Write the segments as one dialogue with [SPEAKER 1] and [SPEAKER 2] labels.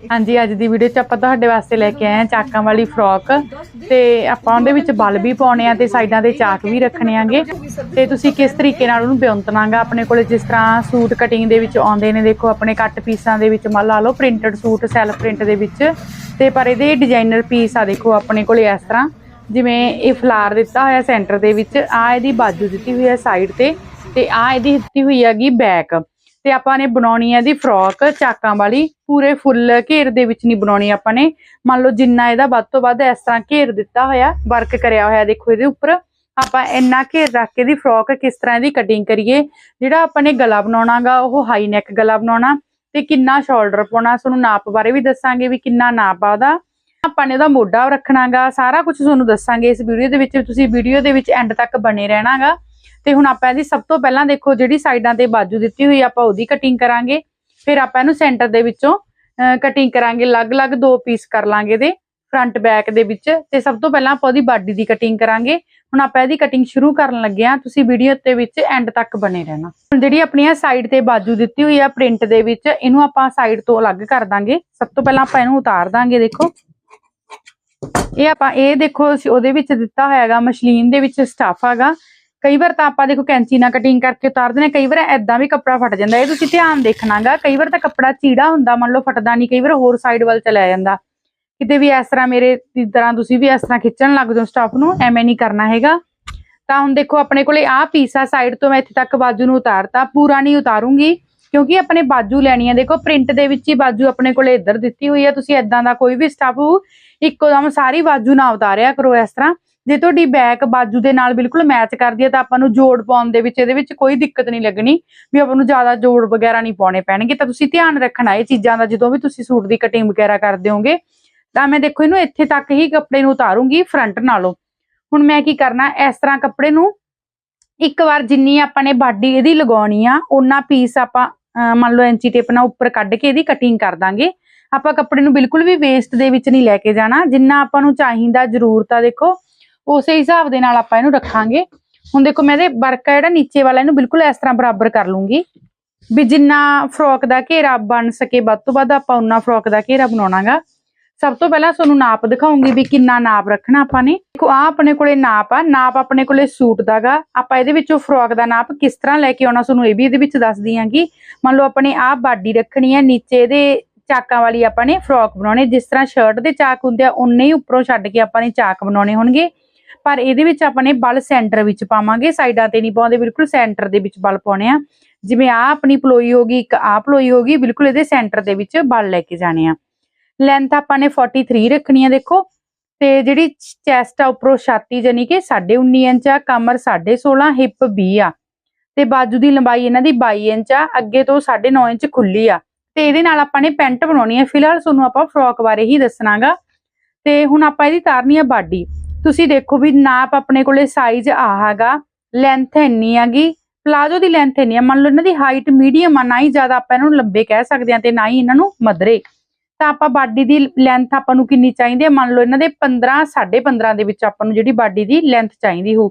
[SPEAKER 1] ਹਾਂਜੀ, ਅੱਜ ਦੀ ਵੀਡੀਓ 'ਚ ਆਪਾਂ ਤੁਹਾਡੇ ਵਾਸਤੇ ਲੈ ਕੇ ਆਏ ਹਾਂ ਚਾਕਾਂ ਵਾਲੀ ਫਰੋਕ ਤੇ ਆਪਾਂ ਉਹਦੇ ਵਿੱਚ ਬਲ ਵੀ ਪਾਉਣੇ ਆ ਤੇ ਸਾਈਡਾਂ ਤੇ ਚਾਕ ਵੀ ਰੱਖਣੇ ਆਂਗੇ। ਤੇ ਤੁਸੀਂ ਕਿਸ ਤਰੀਕੇ ਨਾਲ ਉਹਨੂੰ ਬਿਉਂਤਨਾਗਾ ਆਪਣੇ ਕੋਲੇ ਜਿਸ ਤਰ੍ਹਾਂ ਸੂਟ ਕਟਿੰਗ ਦੇ ਵਿੱਚ ਆਉਂਦੇ ਨੇ, ਦੇਖੋ ਆਪਣੇ ਕੱਟ ਪੀਸਾਂ ਦੇ ਵਿੱਚ, ਮੰਨ ਲਾ ਲਓ ਪ੍ਰਿੰਟਡ ਸੂਟ ਸੈਲਫ ਪ੍ਰਿੰਟ ਦੇ ਵਿੱਚ। ਤੇ ਪਰ ਇਹਦੇ ਡਿਜ਼ਾਈਨਰ ਪੀਸ ਆ, ਦੇਖੋ ਆਪਣੇ ਕੋਲੇ ਇਸ ਤਰ੍ਹਾਂ। ਜਿਵੇਂ ਇਹ ਫਲਾਰ ਦਿੱਤਾ ਹੋਇਆ ਸੈਂਟਰ ਦੇ ਵਿੱਚ ਆ ਇਹਦੀ ਬਾਜੂ ਦਿੱਤੀ ਹੋਈ ਹੈ ਸਾਈਡ ਤੇ ਤੇ ਆ ਇਹਦੀ ਦਿੱਤੀ ਹੋਈ ਹੈਗੀ ਬੈਕ ਤੇ ਆਪਾਂ ਨੇ ਬਣਾਉਣੀ ਹੈ ਇਹਦੀ ਫਰੋਕ ਚਾਕਾਂ ਵਾਲੀ। ਪੂਰੇ ਫੁੱਲ ਘੇਰ ਦੇ ਵਿੱਚ ਨਹੀਂ ਬਣਾਉਣੀ ਆਪਾਂ ਨੇ। ਮੰਨ ਲਓ ਜਿੰਨਾ ਇਹਦਾ ਵੱਧ ਤੋਂ ਵੱਧ ਇਸ ਤਰ੍ਹਾਂ ਘੇਰ ਦਿੱਤਾ ਹੋਇਆ ਵਰਕ ਕਰਿਆ ਹੋਇਆ ਦੇਖੋ ਇਹਦੇ ਉੱਪਰ। ਆਪਾਂ ਇੰਨਾ ਘੇਰ ਰੱਖ ਕੇ ਦੀ ਫਰੋਕ ਕਿਸ ਤਰ੍ਹਾਂ ਇਹਦੀ ਕਟਿੰਗ ਕਰੀਏ, ਜਿਹੜਾ ਆਪਾਂ ਨੇ ਗਲਾ ਬਣਾਉਣਾਗਾ, ਉਹ ਹਾਈ ਨੈਕ ਗਲਾ ਬਣਾਉਣਾ ਤੇ ਕਿੰਨਾ ਸ਼ੋਲਡਰ ਪਾਉਣਾ, ਤੁਹਾਨੂੰ ਨਾਪ ਬਾਰੇ ਵੀ ਦੱਸਾਂਗੇ ਵੀ ਕਿੰਨਾ ਨਾਪ ਆ ਉਹਦਾ। ਆਪਾਂ ਨੇ ਉਹਦਾ ਮੋਢਾ ਰੱਖਣਾਗਾ, ਸਾਰਾ ਕੁਝ ਤੁਹਾਨੂੰ ਦੱਸਾਂਗੇ ਇਸ ਵੀਡੀਓ ਦੇ ਵਿੱਚ ਤੁਸੀਂ ਵੀਡੀਓ ਦੇ ਵਿੱਚ ਐਂਡ ਤੱਕ ਬਣੇ ਰਹਿਣਾਗਾ। ਤੇ ਹੁਣ ਆਪਾਂ ਇਹਦੀ ਸਭ ਤੋਂ ਪਹਿਲਾਂ ਦੇਖੋ ਜਿਹੜੀ ਸਾਈਡਾਂ ਤੇ ਬਾਜੂ ਦਿੱਤੀ ਹੋਈ ਆਪਾਂ ਉਹਦੀ ਕਟਿੰਗ ਕਰਾਂਗੇ। ਫਿਰ ਆਪਾਂ ਇਹਨੂੰ ਸੈਂਟਰ ਦੇ ਵਿੱਚੋਂ ਕਟਿੰਗ ਕਰਾਂਗੇ। ਅਲੱਗ-ਅਲੱਗ ਦੋ ਪੀਸ ਕਰ ਲਾਂਗੇ ਦੇ ਫਰੰਟ ਬੈਕ ਦੇ ਵਿੱਚ। ਤੇ ਸਭ ਤੋਂ ਪਹਿਲਾਂ ਆਪਾਂ ਉਹਦੀ ਬਾਡੀ ਦੀ ਕਟਿੰਗ ਕਰਾਂਗੇ। ਹੁਣ ਆਪਾਂ ਇਹਦੀ ਕਟਿੰਗ ਸ਼ੁਰੂ ਕਰਨ ਲੱਗੇ ਆ ਤੁਸੀਂ ਵੀਡੀਓ ਦੇ ਵਿੱਚ ਐਂਡ ਤੱਕ ਬਣੇ ਰਹਿਣਾ। ਹੁਣ ਜਿਹੜੀ ਆਪਣੀ ਆ ਸਾਈਡ ਤੇ ਬਾਜੂ ਦਿੱਤੀ ਹੋਈ ਆ ਪ੍ਰਿੰਟ ਦੇ ਵਿੱਚ, ਇਹਨੂੰ ਆਪਾਂ ਸਾਈਡ ਤੋਂ ਅਲੱਗ ਕਰ ਦਾਂਗੇ। ਸਭ ਤੋਂ ਪਹਿਲਾਂ ਆਪਾਂ ਇਹਨੂੰ ਉਤਾਰ ਦਾਂਗੇ, ਦੇਖੋ। ਇਹ ਆਪਾਂ, ਇਹ ਦੇਖੋ ਅਸੀਂ ਉਹਦੇ ਵਿੱਚ ਦਿੱਤਾ ਹੋਇਆ ਹੈਗਾ ਮਸ਼ਲੀਨ ਦੇ ਵਿੱਚ ਸਟਾਫ ਹੈਗਾ। ਕਈ ਵਾਰ ਤਾਂ ਆਪਾਂ ਦੇਖੋ ਕੈਂਚੀ ਨਾਲ ਕਟਿੰਗ ਕਰਕੇ ਉਤਾਰਦੇ ਨੇ, ਕਈ ਵਾਰ ਐਦਾਂ ਵੀ ਕੱਪੜਾ ਫਟ ਜਾਂਦਾ। ਇਹ ਤੁਸੀਂ ਧਿਆਨ ਦੇਖਣਾਗਾ, ਕਈ ਵਾਰ ਤਾਂ ਕੱਪੜਾ ਚੀੜਾ ਹੁੰਦਾ, ਮੰਨ ਲਓ ਫਟਦਾ ਨਹੀਂ ਕਈ ਵਾਰ ਹੋਰ ਸਾਈਡ ਵੱਲ ਚਲਾ ਜਾਂਦਾ। ਕਿਤੇ ਵੀ ਇਸ ਤਰ੍ਹਾਂ ਮੇਰੇ ਦੀ ਤਰ੍ਹਾਂ ਤੁਸੀਂ ਵੀ ਇਸ ਤਰ੍ਹਾਂ ਖਿੱਚਣ ਲੱਗ ਜਾਓ ਸਟਾਫ ਨੂੰ, ਐਵੇਂ ਨਹੀਂ ਕਰਨਾ ਹੈਗਾ। ਤਾਂ ਹੁਣ ਦੇਖੋ ਆਪਣੇ ਕੋਲੇ ਆਹ ਪੀਸ ਆ ਸਾਈਡ ਤੋਂ ਮੈਂ ਇੱਥੇ ਤੱਕ ਬਾਜੂ ਨੂੰ ਉਤਾਰਤਾ, ਪੂਰਾ ਨਹੀਂ ਉਤਾਰੂੰਗੀ, ਕਿਉਂਕਿ ਆਪਣੇ ਬਾਜੂ ਲੈਣੀ ਹੈ ਦੇਖੋ ਪ੍ਰਿੰਟ ਦੇ ਵਿੱਚ ਹੀ ਬਾਜੂ ਆਪਣੇ ਕੋਲੇ ਇੱਧਰ ਦਿੱਤੀ ਹੋਈ ਹੈ ਤੁਸੀਂ ਐਦਾਂ ਦਾ ਕੋਈ ਵੀ ਸਟਾਫ ਇੱਕੋ ਦਮ ਸਾਰੀ ਬਾਜੂ ਨਾ ਉਤਾਰਿਆ ਕਰੋ ਇਸ ਤਰ੍ਹਾਂ। ਜੇ ਤੁਹਾਡੀ ਬੈਕ ਬਾਜੂ ਦੇ ਨਾਲ ਬਿਲਕੁਲ ਮੈਚ ਕਰਦੀ ਹੈ ਤਾਂ ਆਪਾਂ ਨੂੰ ਜੋੜ ਪਾਉਣ ਦੇ ਵਿੱਚ ਇਹਦੇ ਵਿੱਚ ਕੋਈ ਦਿੱਕਤ ਨਹੀਂ ਲੱਗਣੀ ਵੀ ਆਪਾਂ ਨੂੰ ਜ਼ਿਆਦਾ ਜੋੜ ਵਗੈਰਾ ਨਹੀਂ ਪਾਉਣੇ ਪੈਣਗੇ। ਤਾਂ ਤੁਸੀਂ ਧਿਆਨ ਰੱਖਣਾ ਇਹ ਚੀਜ਼ਾਂ ਦਾ ਜਦੋਂ ਵੀ ਤੁਸੀਂ ਸੂਟ ਦੀ ਕਟਿੰਗ ਵਗੈਰਾ ਕਰਦੇ ਹੋਗੇ ਤਾਂ ਮੈਂ ਦੇਖੋ ਇਹਨੂੰ ਇੱਥੇ ਤੱਕ ਹੀ ਕੱਪੜੇ ਨੂੰ ਉਤਾਰੂੰਗੀ ਫਰੰਟ ਨਾਲੋਂ। ਹੁਣ ਮੈਂ ਕੀ ਕਰਨਾ, ਇਸ ਤਰ੍ਹਾਂ ਕੱਪੜੇ ਨੂੰ ਇੱਕ ਵਾਰ ਜਿੰਨੀ ਆਪਾਂ ਨੇ ਬਾਡੀ ਇਹਦੀ ਲਗਾਉਣੀ ਆ ਉਹਨਾਂ ਪੀਸ ਆਪਾਂ, ਅਹ ਮੰਨ ਲਓ ਐਂਚੀ ਟੇਪ ਨਾਲ ਉੱਪਰ ਕੱਢ ਕੇ ਇਹਦੀ ਕਟਿੰਗ ਕਰ ਦਾਂਗੇ। ਆਪਾਂ ਕੱਪੜੇ ਨੂੰ ਬਿਲਕੁਲ ਵੀ ਵੇਸਟ ਦੇ ਵਿੱਚ ਨਹੀਂ ਲੈ ਕੇ ਜਾਣਾ। ਜਿੰਨਾ ਆਪਾਂ ਨੂੰ ਚਾਹੀਦਾ ਜ਼ਰੂਰਤ ਆ ਦੇਖੋ ਉਸੇ ਹਿਸਾਬ ਦੇ ਨਾਲ ਆਪਾਂ ਇਹਨੂੰ ਰੱਖਾਂਗੇ। ਹੁਣ ਦੇਖੋ ਮੈਂ ਇਹਦੇ ਵਰਕ ਆ ਜਿਹੜਾ ਨੀਚੇ ਵਾਲਾ ਇਹਨੂੰ ਬਿਲਕੁਲ ਇਸ ਤਰ੍ਹਾਂ ਬਰਾਬਰ ਕਰ ਲੂੰਗੀ। ਵੀ ਜਿੰਨਾ ਫਰੋਕ ਦਾ ਘੇਰਾ ਬਣ ਸਕੇ, ਵੱਧ ਤੋਂ ਵੱਧ ਆਪਾਂ ਉਨਾ ਫਰੋਕ ਦਾ ਘੇਰਾ ਬਣਾਉਣਾਗਾ। ਸਭ ਤੋਂ ਪਹਿਲਾਂ ਤੁਹਾਨੂੰ ਨਾਪ ਦਿਖਾਉਂਗੀ ਵੀ ਕਿੰਨਾ ਨਾਪ ਰੱਖਣਾ ਆਪਾਂ ਨੇ। ਦੇਖੋ ਆ ਆਪਣੇ ਕੋਲੇ ਨਾਪ ਆ, ਨਾਪ ਆਪਣੇ ਕੋਲੇ ਸੂਟ ਦਾਗਾ। ਆਪਾਂ ਇਹਦੇ ਵਿੱਚੋਂ ਫਰੋਕ ਦਾ ਨਾਪ ਕਿਸ ਤਰ੍ਹਾਂ ਲੈ ਕੇ ਆਉਣਾ ਤੁਹਾਨੂੰ ਇਹ ਵੀ ਇਹਦੇ ਵਿੱਚ ਦੱਸਦੀ ਆਂਗੀ ਮੰਨ ਲਓ ਆਪਣੇ ਆਹ ਬਾਡੀ ਰੱਖਣੀ ਹੈ ਨੀਚੇ ਇਹਦੇ ਚਾਕਾਂ ਵਾਲੀ ਆਪਾਂ ਨੇ ਫਰੋਕ ਬਣਾਉਣੇ। ਜਿਸ ਤਰ੍ਹਾਂ ਸ਼ਰਟ ਦੇ ਚਾਕ ਹੁੰਦੇ ਆ ਉਨੇ ਹੀ ਉੱਪਰੋਂ ਛੱਡ ਕੇ ਆਪਾਂ ਨੇ ਚਾਕ ਬਣਾਉਣੇ ਹੋਣਗੇ। ਪਰ ਇਹਦੇ ਵਿੱਚ ਆਪਾਂ ਨੇ ਬਲ ਸੈਂਟਰ ਵਿੱਚ ਪਾਵਾਂਗੇ, ਸਾਈਡਾਂ ਤੇ ਨਹੀਂ ਪਾਉਂਦੇ, ਬਿਲਕੁਲ ਸੈਂਟਰ ਦੇ ਵਿੱਚ ਬਲ ਪਾਉਣੇ ਆ। ਜਿਵੇਂ ਆ ਆਪਣੀ ਪਲੋਈ ਹੋਗੀ ਇੱਕ ਆ ਪਲੋਈ ਹੋਗੀ ਬਿਲਕੁਲ ਇਹਦੇ ਸੈਂਟਰ ਦੇ ਵਿੱਚ ਬਲ ਲੈ ਕੇ ਜਾਣੇ ਆ। ਲੈਂਥ ਆਪਾਂ ਨੇ 43 ਰੱਖਣੀ ਆ, ਦੇਖੋ। ਤੇ ਜਿਹੜੀ ਚੈਸਟ ਆ, ਉੱਪਰੋਂ ਛਾਤੀ ਜਾਨੀ ਕਿ 19.5 ਇੰਚ ਆ, ਕਮਰ 16.5 ਹਿੱਪ 20 ਆ। ਤੇ ਬਾਜੂ ਦੀ ਲੰਬਾਈ ਇਹਨਾਂ ਦੀ 22 ਇੰਚ ਆ, ਅੱਗੇ ਤੋਂ 9.5 ਇੰਚ ਖੁੱਲੀ ਆ। ਤੇ ਇਹਦੇ ਨਾਲ ਆਪਾਂ ਨੇ ਪੈਂਟ ਬਣਾਉਣੀ ਹੈ ਫਿਲਹਾਲ ਤੁਹਾਨੂੰ ਆਪਾਂ ਫਰੋਕ ਬਾਰੇ ਹੀ ਦੱਸਣਾਗਾ। ਤੇ ਹੁਣ ਆਪਾਂ ਇਹਦੀ ਤਾਰਨੀ ਆ ਬਾਡੀ। ਤੁਸੀਂ ਦੇਖੋ ਵੀ ਨਾਪ ਆਪਣੇ ਕੋਲੇ ਸਾਈਜ਼ ਆਹਾਗਾ ਲੈਂਥ ਇੰਨੀ ਆਗੀ ਪਲਾਜੋ ਦੀ ਲੈਂਥ ਇੰਨੀ ਆ, ਮੰਨ ਲਓ ਇਹਨਾਂ ਦੀ ਹਾਈਟ ਮੀਡੀਅਮ ਆ, ਨਾ ਹੀ ਜ਼ਿਆਦਾ ਆਪਾਂ ਇਹਨਾਂ ਨੂੰ ਲੰਬੇ ਕਹਿ ਸਕਦੇ ਆ ਤੇ ਨਾ ਹੀ ਇਹਨਾਂ ਨੂੰ ਮਧਰੇ। ਤਾਂ ਆਪਾਂ ਬਾਡੀ ਦੀ ਲੈਂਥ ਆਪਾਂ ਨੂੰ ਕਿੰਨੀ ਚਾਹੀਦੀ ਹੈ ਮੰਨ ਲਓ ਇਹਨਾਂ ਦੇ 15 15.5 ਦੇ ਵਿੱਚ ਆਪਾਂ ਨੂੰ ਜਿਹੜੀ ਬਾਡੀ ਦੀ ਲੈਂਥ ਚਾਹੀਦੀ ਹੋ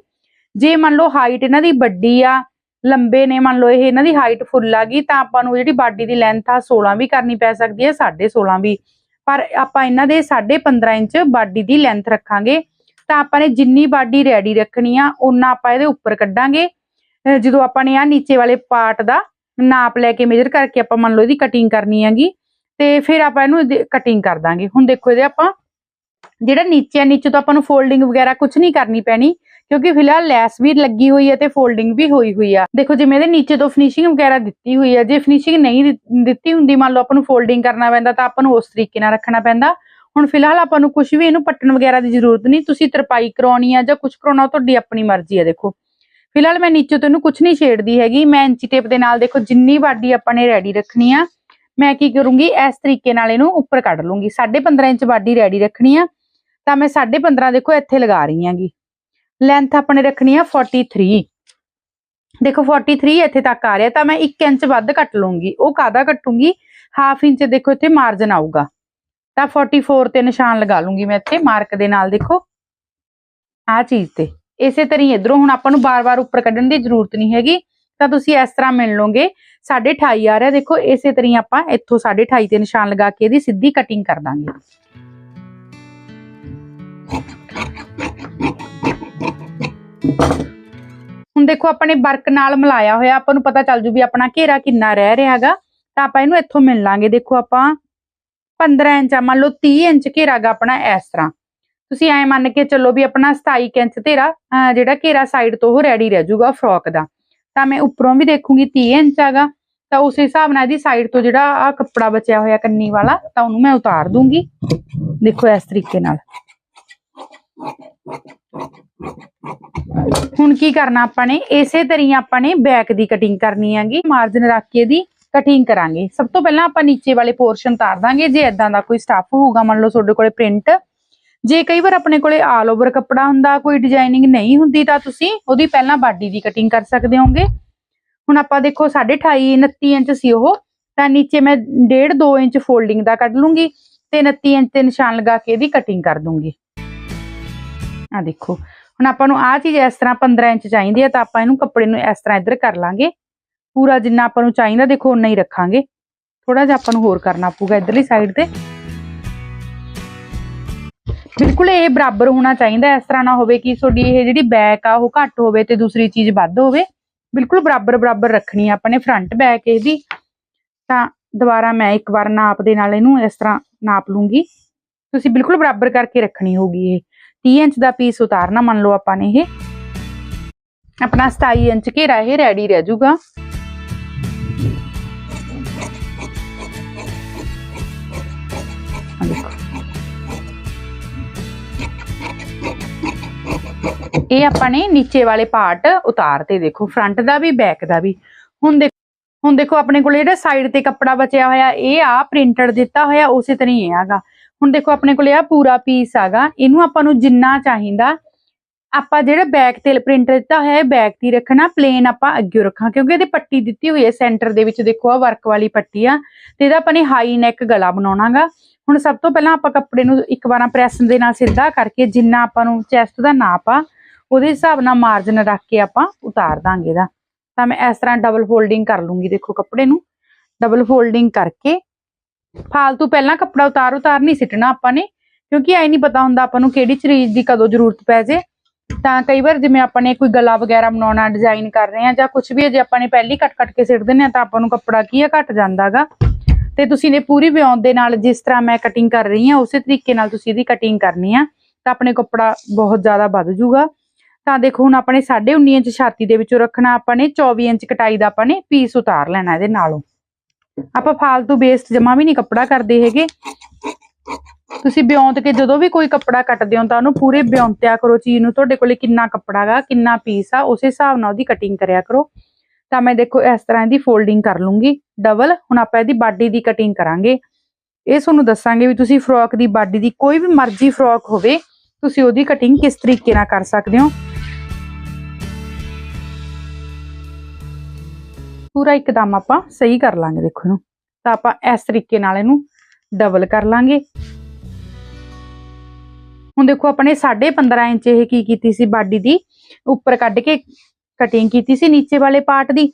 [SPEAKER 1] ਜੇ ਮੰਨ ਲਓ ਹਾਈਟ ਇਹਨਾਂ ਦੀ ਵੱਡੀ ਆ, ਲੰਬੇ ਨੇ ਮੰਨ ਲਓ ਇਹ ਇਹਨਾਂ ਦੀ ਹਾਈਟ ਫੁੱਲ ਆ ਗਈ, ਤਾਂ ਆਪਾਂ ਨੂੰ ਜਿਹੜੀ ਬਾਡੀ ਦੀ ਲੈਂਥ ਆ 16 ਵੀ ਕਰਨੀ ਪੈ ਸਕਦੀ ਹੈ 16.5 ਵੀ। ਪਰ ਆਪਾਂ ਇਹਨਾਂ ਦੇ 15.5 ਇੰਚ ਬਾਡੀ ਦੀ ਲੈਂਥ ਰੱਖਾਂਗੇ। ਤਾਂ ਆਪਾਂ ਨੇ ਜਿੰਨੀ ਬਾਡੀ ਰੈਡੀ ਰੱਖਣੀ ਆ ਉਹਨਾਂ ਆਪਾਂ ਇਹਦੇ ਉੱਪਰ ਕੱਢਾਂਗੇ। ਜਦੋਂ ਆਪਾਂ ਨੇ ਆ ਨੀਚੇ ਵਾਲੇ ਪਾਰਟ ਦਾ ਨਾਪ ਲੈ ਕੇ ਮੇਜਰ ਕਰਕੇ ਆਪਾਂ ਮੰਨ ਲਓ ਇਹਦੀ ਕਟਿੰਗ ਕਰਨੀ ਹੈਗੀ, ਤੇ ਫਿਰ ਆਪਾਂ ਇਹਨੂੰ ਕਟਿੰਗ ਕਰ ਦਾਂਗੇ। ਹੁਣ ਦੇਖੋ ਇਹਦੇ ਆਪਾਂ ਜਿਹੜਾ ਨੀਚੇ ਆ, ਨੀਚੇ ਤੋਂ ਆਪਾਂ ਨੂੰ ਫੋਲਡਿੰਗ ਵਗੈਰਾ ਕੁਝ ਨਹੀਂ ਕਰਨੀ ਪੈਣੀ, ਕਿਉਂਕਿ ਫਿਲਹਾਲ ਲੈਸ ਵੀ ਲੱਗੀ ਹੋਈ ਹੈ ਤੇ ਫੋਲਡਿੰਗ ਵੀ ਹੋਈ ਹੋਈ ਆ। ਦੇਖੋ ਜਿਵੇਂ ਇਹਦੇ ਨੀਚੇ ਤੋਂ ਫਿਨਿਸ਼ਿੰਗ ਵਗੈਰਾ ਦਿੱਤੀ ਹੋਈ ਹੈ ਜੇ ਫਿਨਿਸ਼ਿੰਗ ਨਹੀਂ ਦਿੱਤੀ ਹੁੰਦੀ, ਮੰਨ ਲਓ ਆਪਾਂ ਨੂੰ ਫੋਲਡਿੰਗ ਕਰਨਾ ਪੈਂਦਾ, ਤਾਂ ਆਪਾਂ ਨੂੰ ਉਸ ਤਰੀਕੇ ਨਾਲ ਰੱਖਣਾ ਪੈਂਦਾ। ਹੁਣ ਫਿਲਹਾਲ ਆਪਾਂ ਨੂੰ ਕੁਝ ਵੀ ਇਹਨੂੰ ਪੱਟਣ ਵਗੈਰਾ ਦੀ ਜ਼ਰੂਰਤ ਨਹੀਂ, ਤੁਸੀਂ ਤਰਪਾਈ ਕਰਾਉਣੀ ਆ ਜਾਂ ਕੁਝ ਕਰਾਉਣਾ ਉਹ ਤੁਹਾਡੀ ਆਪਣੀ ਮਰਜ਼ੀ ਹੈ ਦੇਖੋ। ਫਿਲਹਾਲ ਮੈਂ ਨੀਚੇ ਤੋਂ ਇਹਨੂੰ ਕੁਝ ਨਹੀਂ ਛੇੜਦੀ ਹੈਗੀ, ਮੈਂ ਇੰਚੀ ਟੇਪ ਦੇ ਨਾਲ ਦੇਖੋ ਜਿੰਨੀ ਬਾਡੀ ਆਪਾਂ ਨੇ ਰੈਡੀ ਰੱਖਣੀ ਆ, ਮੈਂ ਕੀ ਕਰੂੰਗੀ, ਇਸ ਤਰੀਕੇ ਨਾਲ ਇਹਨੂੰ ਉੱਪਰ ਕੱਢ ਲੂੰਗੀ। 15.5 ਇੰਚ ਬਾਡੀ ਰੈਡੀ ਰੱਖਣੀ ਆ, ਤਾਂ ਮੈਂ 15.5 ਦੇਖੋ ਇੱਥੇ ਲਗਾ ਰਹੀ ਆਂਗੀ। ਲੈਂਥ ਆਪਣੇ ਰੱਖਣੀ ਆ 43 ਦੇਖੋ 43 ਇੱਥੇ ਤੱਕ ਆ ਰਿਹਾ, ਤਾਂ ਮੈਂ 1 ਇੰਚ ਵੱਧ ਕੱਟ ਲੂੰਗੀ। ਉਹ ਕਾਦਾ ਕੱਟੂੰਗੀ? ਹਾਫ ਇੰਚ ਦੇਖੋ ਇੱਥੇ ਮਾਰਜਨ ਆਊਗਾ। ਤਾਂ 44 ਤੇ ਨਿਸ਼ਾਨ ਲਗਾ ਲੂੰਗੀ ਮੈਂ ਇੱਥੇ ਮਾਰਕ ਦੇ ਨਾਲ ਦੇਖੋ। ਆ ਚੀਜ਼ ਤੇ। ਇਸੇ ਤਰ੍ਹਾਂ ਹੀ ਇਧਰੋਂ ਹੁਣ ਆਪਾਂ ਨੂੰ ਬਾਰ-ਬਾਰ ਉੱਪਰ ਕੱਢਣ ਦੀ ਜ਼ਰੂਰਤ ਨਹੀਂ ਹੈਗੀ। ਤਾਂ ਤੁਸੀਂ ਇਸ ਤਰ੍ਹਾਂ ਮਿਲ ਲਓਗੇ। 28.5 ਆ ਰਿਹਾ, ਦੇਖੋ, ਇਸੇ ਤਰ੍ਹਾਂ ਹੀ ਆਪਾਂ ਇੱਥੋਂ 28.5 ਤੇ ਨਿਸ਼ਾਨ ਲਗਾ ਕੇ ਇਹਦੀ ਸਿੱਧੀ ਕਟਿੰਗ ਕਰ ਦਾਂਗੇ। ਹੁਣ ਦੇਖੋ ਆਪਣੇ ਵਰਕ ਨਾਲ ਮਿਲਾਇਆ ਹੋਇਆ। ਆਪਾਂ ਨੂੰ ਪਤਾ ਚੱਲ ਜੂ ਵੀ ਆਪਣਾ ਘੇਰਾ ਕਿੰਨਾ ਰਹਿ ਰਿਹਾ ਹੈਗਾ। ਤਾਂ ਆਪਾਂ ਇਹਨੂੰ ਇੱਥੋਂ ਮਿਲ ਲਾਂਗੇ। ਦੇਖੋ ਆਪਾਂ 15 ਇੰਚ ਆ, ਮੰਨ ਲਓ 30 ਇੰਚ ਘੇਰਾ ਗਾ ਆਪਣਾ ਇਸ ਤਰ੍ਹਾਂ। ਤੁਸੀਂ ਐ ਮੰਨ ਕੇ ਚੱਲੋ ਵੀ ਆਪਣਾ 27 ਇੰਚ ਤੇਰਾ ਜਿਹੜਾ ਘੇਰਾ ਸਾਈਡ ਤੋਂ ਉਹ ਰੈਡੀ ਰਹਿ ਜਾਊਗਾ ਫਰੋਕ ਦਾ। ਤਾਂ ਮੈਂ ਉੱਪਰੋਂ ਵੀ ਦੇਖੂਗੀ 30 ਇੰਚ ਹੈਗਾ ਤਾਂ ਉਸ ਹਿਸਾਬ ਨਾਲ ਇਹਦੀ ਸਾਈਡ ਤੋਂ ਜਿਹੜਾ ਆ ਕੱਪੜਾ ਬਚਿਆ ਹੋਇਆ ਕੰਨੀ ਵਾਲਾ, ਤਾਂ ਉਹਨੂੰ ਮੈਂ ਉਤਾਰ ਦੂੰਗੀ। ਦੇਖੋ ਇਸ ਤਰੀਕੇ ਨਾਲ। ਹੁਣ ਕੀ ਕਰਨਾ ਆਪਾਂ ਨੇ? ਇਸੇ ਤਰੀਕੇ ਆਪਾਂ ਨੇ ਬੈਕ ਦੀ ਕਟਿੰਗ ਕਰਨੀ ਹੈਗੀ ਮਾਰਜਨ ਰੱਖ ਕੇ ਇਹਦੀ। ਕਟਿੰਗ ਕਰਾਂਗੇ। ਸਭ ਤੋਂ ਪਹਿਲਾਂ ਆਪਾਂ ਨੀਚੇ ਵਾਲੇ ਪੋਰਸ਼ਨ ਤਾਰ ਦਾਂਗੇ। ਜੇ ਇਦਾਂ ਦਾ ਕੋਈ ਸਟੱਫ ਹੋਊਗਾ, ਮੰਨ ਲਓ ਤੁਹਾਡੇ ਕੋਲੇ ਪ੍ਰਿੰਟ ਜੇ ਕਈ ਵਾਰ ਆਪਣੇ ਕੋਲੇ ਆਲ ਓਵਰ ਕੱਪੜਾ ਹੁੰਦਾ, ਕੋਈ ਡਿਜ਼ਾਈਨਿੰਗ ਨਹੀਂ ਹੁੰਦੀ, ਤਾਂ ਤੁਸੀਂ ਉਹਦੀ ਪਹਿਲਾਂ ਬਾਡੀ ਦੀ ਕਟਿੰਗ ਕਰ ਸਕਦੇ ਹੋਗੇ ਹੁਣ ਆਪਾਂ ਦੇਖੋ 28 29 ਇੰਚ ਸੀ ਉਹ, ਤਾਂ ਨੀਚੇ ਮੈਂ 1.5 2 ਇੰਚ ਫੋਲਡਿੰਗ ਦਾ ਕੱਢ ਲੂੰਗੀ ਤੇ 29 ਇੰਚ ਤੇ ਨਿਸ਼ਾਨ ਲਗਾ ਕੇ ਇਹਦੀ ਕਟਿੰਗ ਕਰ ਦੂੰਗੀ। ਆ ਦੇਖੋ, ਹੁਣ ਆਪਾਂ ਨੂੰ ਆ ਚੀਜ਼ ਇਸ ਤਰ੍ਹਾਂ 15 ਇੰਚ ਚਾਹੀਦੀ ਹੈ ਤਾਂ ਆਪਾਂ ਇਹਨੂੰ ਕੱਪੜੇ ਨੂੰ ਇਸ ਤਰ੍ਹਾਂ ਇੱਧਰ ਕਰ ਲਾਂਗੇ। ਪੂਰਾ ਜਿੰਨਾ ਆਪਾਂ ਨੂੰ ਚਾਹੀਦਾ, ਦੇਖੋ ਉਨਾ ਹੀ ਰੱਖਾਂਗੇ। ਥੋੜਾ ਜਿਹਾ ਆਪਾਂ ਨੂੰ ਹੋਰ ਕਰਨਾ ਪਊਗਾ ਇਧਰਲੀ ਸਾਈਡ ਤੇ। ਬਿਲਕੁਲ ਇਹ ਬਰਾਬਰ ਹੋਣਾ ਚਾਹੀਦਾ, ਇਸ ਤਰ੍ਹਾਂ ਨਾ ਹੋਵੇ ਕਿ ਤੁਹਾਡੀ ਇਹ ਜਿਹੜੀ ਬੈਕ ਆ, ਉਹ ਘੱਟ ਹੋਵੇ ਤੇ ਦੂਸਰੀ ਚੀਜ਼ ਵੱਧ ਹੋਵੇ। ਬਿਲਕੁਲ ਬਰਾਬਰ ਬਰਾਬਰ ਰੱਖਣੀ ਆ ਆਪਾਂ ਨੇ ਫਰੰਟ ਬੈਕ ਇਹਦੀ। ਤਾਂ ਦੁਬਾਰਾ ਮੈਂ ਇੱਕ ਵਾਰ ਨਾਪ ਦੇ ਨਾਲ ਇਹਨੂੰ ਇਸ ਤਰ੍ਹਾਂ ਨਾਪ ਲੂੰਗੀ। ਤੁਸੀਂ ਬਿਲਕੁਲ ਬਰਾਬਰ ਕਰਕੇ ਰੱਖਣੀ ਹੋਗੀ ਇਹ। 30 ਇੰਚ ਦਾ ਪੀਸ ਉਤਾਰਨਾ ਮੰਨ ਲਓ ਆਪਾਂ ਨੇ ਇਹ। ਆਪਣਾ 27 ਇੰਚ ਘੇਰਾ ਇਹ ਰੈਡੀ ਰਹਿ ਜਾਊਗਾ। ਇਹ ਆਪਾਂ ਨੇ ਨੀਚੇ ਵਾਲੇ ਪਾਰਟ ਉਤਾਰਤੇ ਦੇਖੋ ਫਰੰਟ ਦਾ ਵੀ ਬੈਕ ਦਾ ਵੀ। ਹੁਣ ਦੇਖੋ ਹੁਣ ਦੇਖੋ, ਆਪਣੇ ਕੋਲ ਜਿਹੜਾ ਸਾਈਡ ਤੇ ਕੱਪੜਾ ਬਚਿਆ ਹੋਇਆ, ਇਹ ਆ ਪ੍ਰਿੰਟਡ ਦਿੱਤਾ ਹੋਇਆ, ਉਸੇ ਤਰ੍ਹਾਂ ਹੀ ਇਹ ਹੈਗਾ। ਹੁਣ ਦੇਖੋ, ਆਪਣੇ ਕੋਲ ਇਹ ਪੂਰਾ ਪੀਸ ਹੈਗਾ। ਇਹਨੂੰ ਆਪਾਂ ਨੂੰ ਜਿੰਨਾ ਚਾਹੀਦਾ, ਆਪਾਂ ਜਿਹੜਾ ਬੈਕ ਤੇ ਪ੍ਰਿੰਟ ਦਿੱਤਾ ਹੋਇਆ ਹੈ ਬੈਕ ਤੇ ਹੀ ਰੱਖਣਾ। ਪਲੇਨ ਆਪਾਂ ਅੱਗੇ ਰੱਖਾਂ, ਕਿਉਂਕਿ ਇਹਦੇ ਪੱਟੀ ਦਿੱਤੀ ਹੋਈ ਹੈ। ਸੈਂਟਰ ਦੇ ਵਿੱਚ ਦੇਖੋ, ਆ ਵਰਕ ਵਾਲੀ ਪੱਟੀ ਆ। ਤੇ ਇਹਦਾ ਆਪਾਂ ਨੇ ਹਾਈ ਨੈਕ ਗਲਾ ਬਣਾਉਣਾਗਾ। ਹੁਣ ਸਭ ਤੋਂ ਪਹਿਲਾਂ ਆਪਾਂ ਕੱਪੜੇ ਨੂੰ ਇੱਕ ਵਾਰਾਂ ਪ੍ਰੈਸ ਦੇ ਨਾਲ ਸਿੱਧਾ ਕਰਕੇ, ਜਿੰਨਾ ਆਪਾਂ ਨੂੰ ਚੈਸਟ ਦਾ ਨਾਪ ਆ ਉਹਦੇ ਹਿਸਾਬ ਨਾਲ ਮਾਰਜਨ ਰੱਖ ਕੇ ਆਪਾਂ ਉਤਾਰ ਦਾਂਗੇ ਇਹਦਾ। ਤਾਂ ਮੈਂ ਇਸ ਤਰ੍ਹਾਂ ਡਬਲ ਫੋਲਡਿੰਗ ਕਰ ਲੂੰਗੀ ਦੇਖੋ ਕੱਪੜੇ ਨੂੰ। ਡਬਲ ਫੋਲਡਿੰਗ ਕਰਕੇ ਫਾਲਤੂ ਪਹਿਲਾਂ ਕੱਪੜਾ ਉਤਾਰ ਉਤਾਰ ਨਹੀਂ ਸਿੱਟਣਾ ਆਪਾਂ ਨੇ ਕਿਉਂਕਿ ਐ ਨਹੀਂ ਪਤਾ ਹੁੰਦਾ ਆਪਾਂ ਨੂੰ ਕਿਹੜੀ ਚੀਜ਼ ਦੀ ਕਦੋਂ ਜ਼ਰੂਰਤ ਪੈ ਜੇ। ਤਾਂ ਕਈ ਵਾਰ ਜਿਵੇਂ ਆਪਾਂ ਨੇ ਕੋਈ ਗਲਾ ਵਗੈਰਾ ਬਣਾਉਣਾ ਡਿਜ਼ਾਈਨ ਕਰ ਰਹੇ ਆ ਜਾਂ ਕੁਝ ਵੀ ਹੈ, ਜੇ ਆਪਾਂ ਨੇ ਪਹਿਲੀ ਕੱਟ ਕੱਟ ਕੇ ਸਿੱਟ ਦਿੰਨੇ ਆ ਤਾਂ ਆਪਾਂ ਨੂੰ ਕੱਪੜਾ ਕੀ ਆ ਘਟ ਜਾਂਦਾਗਾ ਤੇ ਤੁਸੀਂ ਨੇ ਪੂਰੀ ਵਿਉਂਤ ਦੇ ਨਾਲ ਜਿਸ ਤਰ੍ਹਾਂ ਮੈਂ ਕਟਿੰਗ ਕਰ ਰਹੀ ਆ ਉਸੇ ਤਰੀਕੇ ਨਾਲ ਤੁਸੀਂ ਇਹਦੀ ਕਟਿੰਗ ਕਰਨੀ ਆ ਤਾਂ ਆਪਣੇ ਕੱਪੜਾ ਬਹੁਤ ਜ਼ਿਆਦਾ ਵੱਧ ਜਾਊਗਾ। ਤਾਂ ਦੇਖੋ ਹੁਣ ਆਪਾਂ ਆਪਣੇ 19.5 ਇੰਚ ਛਾਤੀ ਦੇ ਵਿੱਚੋਂ ਰੱਖਣਾ ਆਪਾਂ ਨੇ 24 ਇੰਚ ਕਟਾਈ ਦਾ ਆਪਾਂ ਨੇ ਪੀਸ ਉਤਾਰ ਲੈਣਾ ਇਹਦੇ ਨਾਲੋਂ। ਆਪਾਂ ਫਾਲਤੂ ਵੇਸਟ ਜਮਾ ਵੀ ਨਹੀਂ ਕੱਪੜਾ ਕਰਦੇ ਹੈਗੇ। ਤੁਸੀਂ ਬਿਉਂਤ ਕੇ ਜਦੋਂ ਵੀ ਕੋਈ ਕੱਪੜਾ ਕੱਟਦੇ ਹੋ ਤਾਂ ਉਹਨੂੰ ਪੂਰੇ ਬਿਉਂਤਿਆ ਕਰੋ, ਚੀਜ਼ ਨੂੰ ਤੁਹਾਡੇ ਕੋਲੇ ਕਿੰਨਾ ਕੱਪੜਾ ਗਾ, ਕਿੰਨਾ ਪੀਸ ਆ, ਉਸ ਹਿਸਾਬ ਨਾਲ ਉਹਦੀ ਕਟਿੰਗ ਕਰਿਆ ਕਰੋ। ਤਾਂ ਮੈਂ ਦੇਖੋ ਇਸ ਤਰ੍ਹਾਂ ਇਹਦੀ ਫੋਲਡਿੰਗ ਕਰ ਲੂੰਗੀ। ਡਬਲ ਹੁਣ ਆਪਾਂ ਇਹਦੀ ਬਾਡੀ ਦੀ ਕਟਿੰਗ ਕਰਾਂਗੇ। ਇਹ ਤੁਹਾਨੂੰ ਦੱਸਾਂਗੇ ਵੀ ਤੁਸੀਂ ਫਰੋਕ ਦੀ ਬਾਡੀ ਦੀ ਕੋਈ ਵੀ ਮਰਜ਼ੀ ਫਰੋਕ ਹੋਵੇ, ਤੁਸੀਂ ਉਹਦੀ ਕਟਿੰਗ ਕਿਸ ਤਰੀਕੇ ਨਾਲ ਕਰ ਸਕਦੇ ਹੋ। ਪੂਰਾ ਇੱਕਦਮ ਆਪਾਂ ਸਹੀ ਕਰ ਲਾਂਗੇ, ਦੇਖੋ ਇਹਨੂੰ। ਤਾਂ ਆਪਾਂ ਇਸ ਤਰੀਕੇ ਨਾਲ ਇਹਨੂੰ ਡਬਲ ਕਰ ਲਾਂਗੇ। ਹੁਣ ਦੇਖੋ, ਆਪਣੇ 15.5 ਇੰਚ ਇਹ ਕੀ ਕੀਤੀ ਸੀ, ਬਾਡੀ ਦੀ ਉੱਪਰ ਕੱਢ ਕੇ ਕਟਿੰਗ ਕੀਤੀ ਸੀ, ਨੀਚੇ ਵਾਲੇ ਪਾਰਟ ਦੀ।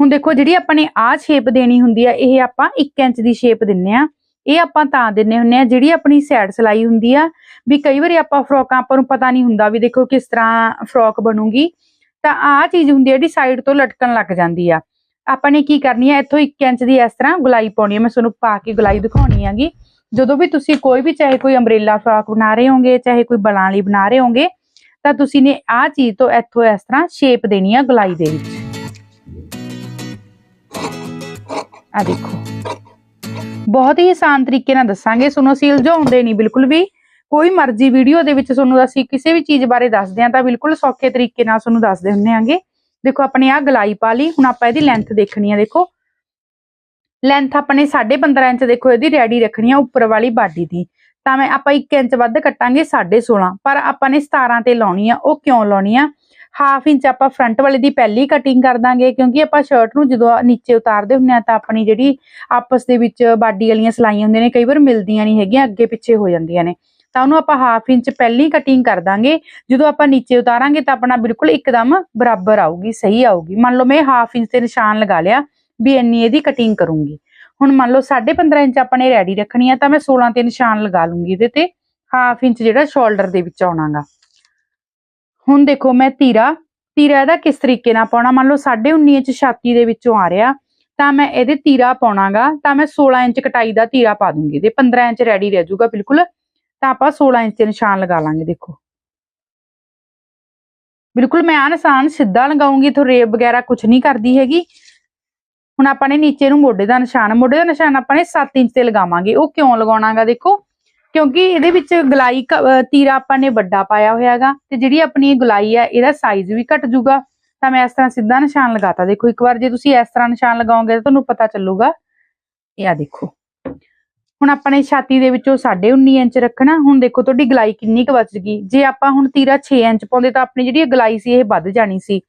[SPEAKER 1] ਹੁਣ ਦੇਖੋ, ਜਿਹੜੀ ਆਪਾਂ ਨੇ ਆਹ ਸ਼ੇਪ ਦੇਣੀ ਹੁੰਦੀ ਆ, ਇਹ ਆਪਾਂ 1 ਇੰਚ ਦੀ ਸ਼ੇਪ ਦਿੰਨੇ ਆ। ਇਹ ਆਪਾਂ ਤਾਂ ਦਿੰਨੇ ਹੁੰਨੇ ਆ, ਜਿਹੜੀ ਆਪਣੀ ਸਾਈਡ ਸਲਾਈ ਹੁੰਦੀ ਆ। ਵੀ ਕਈ ਵਾਰੀ ਆਪਾਂ ਫਰੋਕਾਂ, ਆਪਾਂ ਨੂੰ ਪਤਾ ਨਹੀਂ ਹੁੰਦਾ ਵੀ ਦੇਖੋ ਕਿਸ ਤਰ੍ਹਾਂ ਫਰੋਕ ਬਣੂਗੀ। ਤਾਂ ਆਹ ਚੀਜ਼ ਹੁੰਦੀ ਆ ਜਿਹੜੀ ਸਾਈਡ ਤੋਂ ਲਟਕਣ ਲੱਗ ਜਾਂਦੀ ਆ। ਆਪਾਂ ਨੇ ਕੀ ਕਰਨੀ ਆ, ਇੱਥੋਂ 1 ਇੰਚ ਦੀ ਇਸ ਤਰ੍ਹਾਂ ਗੁਲਾਈ ਪਾਉਣੀ ਆ। ਮੈਂ ਤੁਹਾਨੂੰ ਪਾ ਕੇ ਗੁਲਾਈ ਦਿਖਾਉਣੀ ਆਗੀ ਜਦੋਂ ਵੀ ਤੁਸੀਂ ਕੋਈ ਵੀ, ਚਾਹੇ ਕੋਈ ਅੰਬ੍ਰੇਲਾ ਫਰਾਕ ਬਣਾ ਰਹੇ ਹੋਗੇ, ਚਾਹੇ ਕੋਈ ਬਲਾਂ ਲਈ ਬਣਾ ਰਹੇ ਹੋਗੇ, ਤਾਂ ਤੁਸੀਂ ਨੇ ਆਹ ਚੀਜ਼ ਤੋਂ ਇੱਥੋਂ ਇਸ ਤਰ੍ਹਾਂ ਸ਼ੇਪ ਦੇਣੀ ਆ ਗੁਲਾਈ ਦੇ ਵਿੱਚ। ਆ ਦੇਖੋ। ਬਹੁਤ ਹੀ ਆਸਾਨ ਤਰੀਕੇ ਨਾਲ ਦੱਸਾਂਗੇ। ਸੁਣੋ ਅਸੀਂ ਉਲਝਾਉਂਦੇ ਨਹੀਂ, ਬਿਲਕੁਲ ਵੀ। ਕੋਈ ਮਰਜ਼ੀ ਵੀਡੀਓ ਦੇ ਵਿੱਚ ਤੁਹਾਨੂੰ ਅਸੀਂ ਕਿਸੇ ਵੀ ਚੀਜ਼ ਬਾਰੇ ਦੱਸਦੇ ਹਾਂ ਤਾਂ ਬਿਲਕੁਲ ਸੌਖੇ ਤਰੀਕੇ ਨਾਲ ਤੁਹਾਨੂੰ ਦੱਸਦੇ ਹੁੰਨੇ ਆਂਗੇ ਦੇਖੋ, ਆਪਣੇ ਆ ਗਲਾਈ ਪਾ ਲਈ, ਹੁਣ ਆਪਾਂ ਇਹਦੀ ਲੈਂਥ ਦੇਖਣੀ ਆ ਦੇਖੋ। ਲੈਂਥ ਆਪਣੇ 15.5 ਇੰਚ ਦੇਖੋ, ਇਹਦੀ ਰੈਡੀ ਰੱਖਣੀ ਆ ਉੱਪਰ ਵਾਲੀ ਬਾਡੀ ਦੀ। ਤਾਂ ਮੈਂ ਆਪਾਂ 1 ਇੰਚ ਵੱਧ ਕੱਟਾਂਗੇ 16.5 ਪਰ ਆਪਾਂ ਨੇ 17 ਤੇ ਲਾਉਣੀ ਆ, ਉਹ ਕਿਉਂ ਲਾਉਣੀ ਆ? ਹਾਫ ਇੰਚ ਆਪਾਂ ਫਰੰਟ ਵਾਲੇ ਦੀ ਪਹਿਲੀ ਕਟਿੰਗ ਕਰ ਦਾਂਗੇ, ਕਿਉਂਕਿ ਆਪਾਂ ਸ਼ਰਟ ਨੂੰ ਜਦੋਂ ਨੀਚੇ ਉਤਾਰਦੇ ਹੁੰਨੇ ਆ ਤਾਂ ਆਪਣੀ ਜਿਹੜੀ ਆਪਸ ਦੇ ਵਿੱਚ ਬਾਡੀ ਵਾਲੀਆਂ ਸਲਾਈਆਂ ਹੁੰਦੀਆਂ ਨੇ, ਕਈ ਵਾਰ ਮਿਲਦੀਆਂ ਨਹੀਂ ਹੈਗੀਆਂ, ਅੱਗੇ ਪਿੱਛੇ ਹੋ ਜਾਂਦੀਆਂ ਨੇ। ਤਾਂ ਉਹਨੂੰ ਆਪਾਂ ਹਾਫ ਇੰਚ ਪਹਿਲੀ ਕਟਿੰਗ ਕਰ ਦਾਂਗੇ। ਜਦੋਂ ਆਪਾਂ ਨੀਚੇ ਉਤਾਰਾਂਗੇ ਤਾਂ ਆਪਣਾ ਬਿਲਕੁਲ ਇੱਕਦਮ ਬਰਾਬਰ ਆਊਗੀ, ਸਹੀ ਆਊਗੀ। ਮੰਨ ਲਓ ਮੈਂ ਹਾਫ ਇੰਚ ਤੇ ਨਿਸ਼ਾਨ ਲਗਾ ਲਿਆ ਵੀ ਇੰਨੀ ਇਹਦੀ ਕਟਿੰਗ ਕਰੂੰਗੀ। ਹੁਣ ਮੰਨ ਲਓ 15.5 ਇੰਚ ਆਪਾਂ ਨੇ ਰੈਡੀ ਰੱਖਣੀ ਆ ਤਾਂ ਮੈਂ 16 ਤੇ ਨਿਸ਼ਾਨ ਲਗਾ ਲੂੰਗੀ ਇਹਦੇ ਤੇ। ਹਾਫ ਇੰਚ ਜਿਹੜਾ ਸ਼ੋਲਡਰ ਦੇ ਵਿੱਚ ਆਉਣਾਗਾ। ਹੁਣ ਦੇਖੋ ਮੈਂ ਤੀਰਾ ਤੀਰਾ ਇਹਦਾ ਕਿਸ ਤਰੀਕੇ ਨਾਲ ਪਾਉਣਾ? ਮੰਨ ਲਓ 19.5 ਇੰਚ ਛਾਤੀ ਦੇ ਵਿੱਚੋਂ ਆ ਰਿਹਾ, ਤਾਂ ਮੈਂ ਇਹਦੇ ਤੀਰਾ ਪਾਉਣਾਗਾ, ਤਾਂ ਮੈਂ 16 ਇੰਚ ਕਟਾਈ ਦਾ ਤੀਰਾ ਪਾ ਦੂੰਗੀ। ਤੇ 15 ਇੰਚ ਰੈਡੀ ਰਹਿ ਜਾਊਗਾ ਬਿਲਕੁਲ। ਤਾਂ ਆਪਾਂ 16 ਇੰਚ ਤੇ ਨਿਸ਼ਾਨ ਲਗਾ ਲਾਂਗੇ, ਦੇਖੋ। ਬਿਲਕੁਲ ਮੈਂ ਆ ਨਿਸ਼ਾਨ ਸਿੱਧਾ ਲਗਾਉਂਗੀ, ਇਥੋਂ ਰੇਬ ਵਗੈਰਾ ਕੁਝ ਨਹੀਂ ਕਰਦੀ ਹੈਗੀ। ਹੁਣ ਆਪਾਂ ਨੇ ਨੀਚੇ ਨੂੰ ਮੋਢੇ ਦਾ ਨਿਸ਼ਾਨ, ਮੋਢੇ ਦਾ ਨਿਸ਼ਾਨ ਆਪਾਂ ਨੇ 7 ਇੰਚ ਤੇ ਲਗਾਵਾਂਗੇ। ਉਹ ਕਿਉਂ ਲਗਾਉਣਾਗਾ, ਦੇਖੋ? ਕਿਉਂਕਿ ਇਹਦੇ ਵਿੱਚ ਗਲਾਈ ਤੀਰਾ ਆਪਾਂ ਨੇ ਵੱਡਾ ਪਾਇਆ ਹੋਇਆਗਾ, ਤੇ ਜਿਹੜੀ ਆਪਣੀ ਇਹ ਗਲਾਈ ਹੈ ਇਹਦਾ ਸਾਈਜ਼ ਵੀ ਘਟ ਜਾਊਗਾ ਤਾਂ ਮੈਂ ਇਸ ਤਰ੍ਹਾਂ ਸਿੱਧਾ ਨਿਸ਼ਾਨ ਲਗਾਤਾ। ਦੇਖੋ, ਇੱਕ ਵਾਰ ਜੇ ਤੁਸੀਂ ਇਸ ਤਰ੍ਹਾਂ ਨਿਸ਼ਾਨ ਲਗਾਓਗੇ ਤਾਂ ਤੁਹਾਨੂੰ ਪਤਾ ਚੱਲੂਗਾ। ਇਹ ਆ ਦੇਖੋ। ਹੁਣ ਆਪਾਂ ਨੇ ਛਾਤੀ ਦੇ ਵਿੱਚੋਂ 19.5 ਇੰਚ ਰੱਖਣਾ, ਹੁਣ ਦੇਖੋ ਤੁਹਾਡੀ ਗਲਾਈ ਕਿੰਨੀ ਕੁ ਬਚ ਗਈ। ਜੇ ਆਪਾਂ ਹੁਣ ਤੀਰਾ 6 ਇੰਚ ਪਾਉਂਦੇ ਤਾਂ ਆਪਣੀ ਜਿਹੜੀ ਗਲਾਈ ਸੀ, ਇਹ ਵੱਧ ਜਾਣੀ ਸੀ।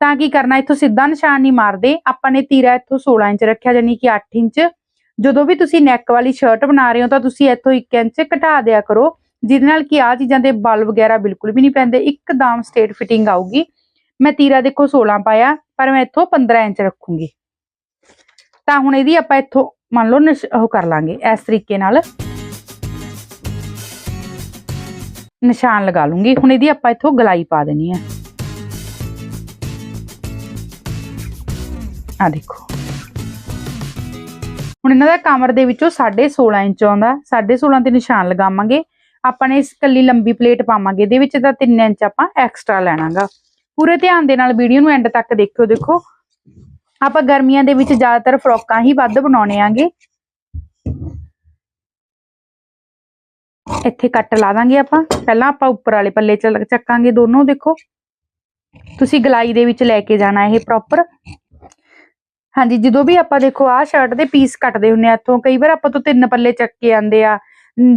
[SPEAKER 1] ਤਾਂ ਕੀ ਕਰਨਾ, ਇੱਥੋਂ ਸਿੱਧਾ ਨਿਸ਼ਾਨ ਨਹੀਂ ਮਾਰਦੇ। ਆਪਾਂ ਨੇ ਤੀਰਾ ਇੱਥੋਂ 16 ਇੰਚ ਰੱਖਿਆ ਜਾਨੀ ਕਿ 8 ਇੰਚ। ਜਦੋਂ ਵੀ ਤੁਸੀਂ ਨੈਕ ਵਾਲੀ ਸ਼ਰਟ ਬਣਾ ਰਹੇ ਹੋ ਤਾਂ ਤੁਸੀਂ ਇੱਥੋਂ 1 ਇੰਚ ਘਟਾ ਦਿਆ ਕਰੋ, ਜਿਹਦੇ ਨਾਲ ਕਿ ਆ ਚੀਜ਼ਾਂ ਦੇ ਬਲ ਵਗੈਰਾ ਬਿਲਕੁਲ ਵੀ ਨਹੀਂ ਪੈਂਦੇ। ਇੱਕਦਮ ਸਟੇਟ ਫਿਟਿੰਗ ਆਊਗੀ। ਮੈਂ ਤੀਰਾ ਦੇਖੋ 16 ਪਾਇਆ, ਪਰ ਮੈਂ ਇੱਥੋਂ 15 ਇੰਚ ਰੱਖੂੰਗੀ। ਤਾਂ ਹੁਣ ਇਹਦੀ ਆਪਾਂ ਇੱਥੋਂ ਮੰਨ ਲਓ ਨਿਸ਼- ਉਹ ਕਰ ਲਾਂਗੇ, ਇਸ ਤਰੀਕੇ ਨਾਲ ਨਿਸ਼ਾਨ ਲਗਾ ਲੂੰਗੀ। ਹੁਣ ਇਹਦੀ ਆਪਾਂ ਇੱਥੋਂ ਗਲਾਈ ਪਾ ਦੇਣੀ ਹੈ ਆ ਦੇਖੋ। ਹੁਣ ਇਹਨਾਂ ਦਾ ਕਮਰ ਦੇ ਵਿੱਚੋਂ 16.5 ਇੰਚ ਆਉਂਦਾ। 16.5 ਤੇ ਨਿਸ਼ਾਨ ਲਗਾਵਾਂਗੇ। ਆਪਾਂ ਨੇ ਇਸ ਕੱਲੀ ਲੰਬੀ ਪਲੇਟ ਪਾਵਾਂਗੇ। ਇਹਦੇ ਵਿੱਚ ਤਾਂ 3 ਇੰਚ ਆਪਾਂ ਐਕਸਟਰਾ ਲੈਣਾਗਾ। ਪੂਰੇ ਧਿਆਨ ਦੇ ਨਾਲ ਵੀਡੀਓ ਨੂੰ ਐਂਡ ਤੱਕ ਦੇਖਿਓ, ਦੇਖੋ। ਆਪਾਂ ਗਰਮੀਆਂ ਦੇ ਵਿੱਚ ਜ਼ਿਆਦਾਤਰ ਫਰੋਕਾਂ ਹੀ ਵੱਧ ਬਣਾਉਣੇ ਆਂਗੇ। ਇੱਥੇ ਕੱਟ ਲਾ ਦਾਂਗੇ ਆਪਾਂ। ਪਹਿਲਾਂ ਆਪਾਂ ਉੱਪਰ ਵਾਲੇ ਪੱਲੇ ਚੱਕਾਂਗੇ ਦੋਨੋਂ, ਦੇਖੋ। ਤੁਸੀਂ ਗਲਾਈ ਦੇ ਵਿੱਚ ਲੈ ਕੇ ਜਾਣਾ ਇਹ ਪ੍ਰੋਪਰ ਹਾਂਜੀ, ਜਦੋਂ ਵੀ ਆਪਾਂ ਦੇਖੋ ਆਹ ਸ਼ਰਟ ਦੇ ਪੀਸ ਕੱਟਦੇ ਹੁੰਨੇ ਆ, ਇੱਥੋਂ ਕਈ ਵਾਰ ਆਪਾਂ ਤੋਂ ਤਿੰਨ ਪੱਲੇ ਚੱਕ ਕੇ ਆਂਦੇ ਆ।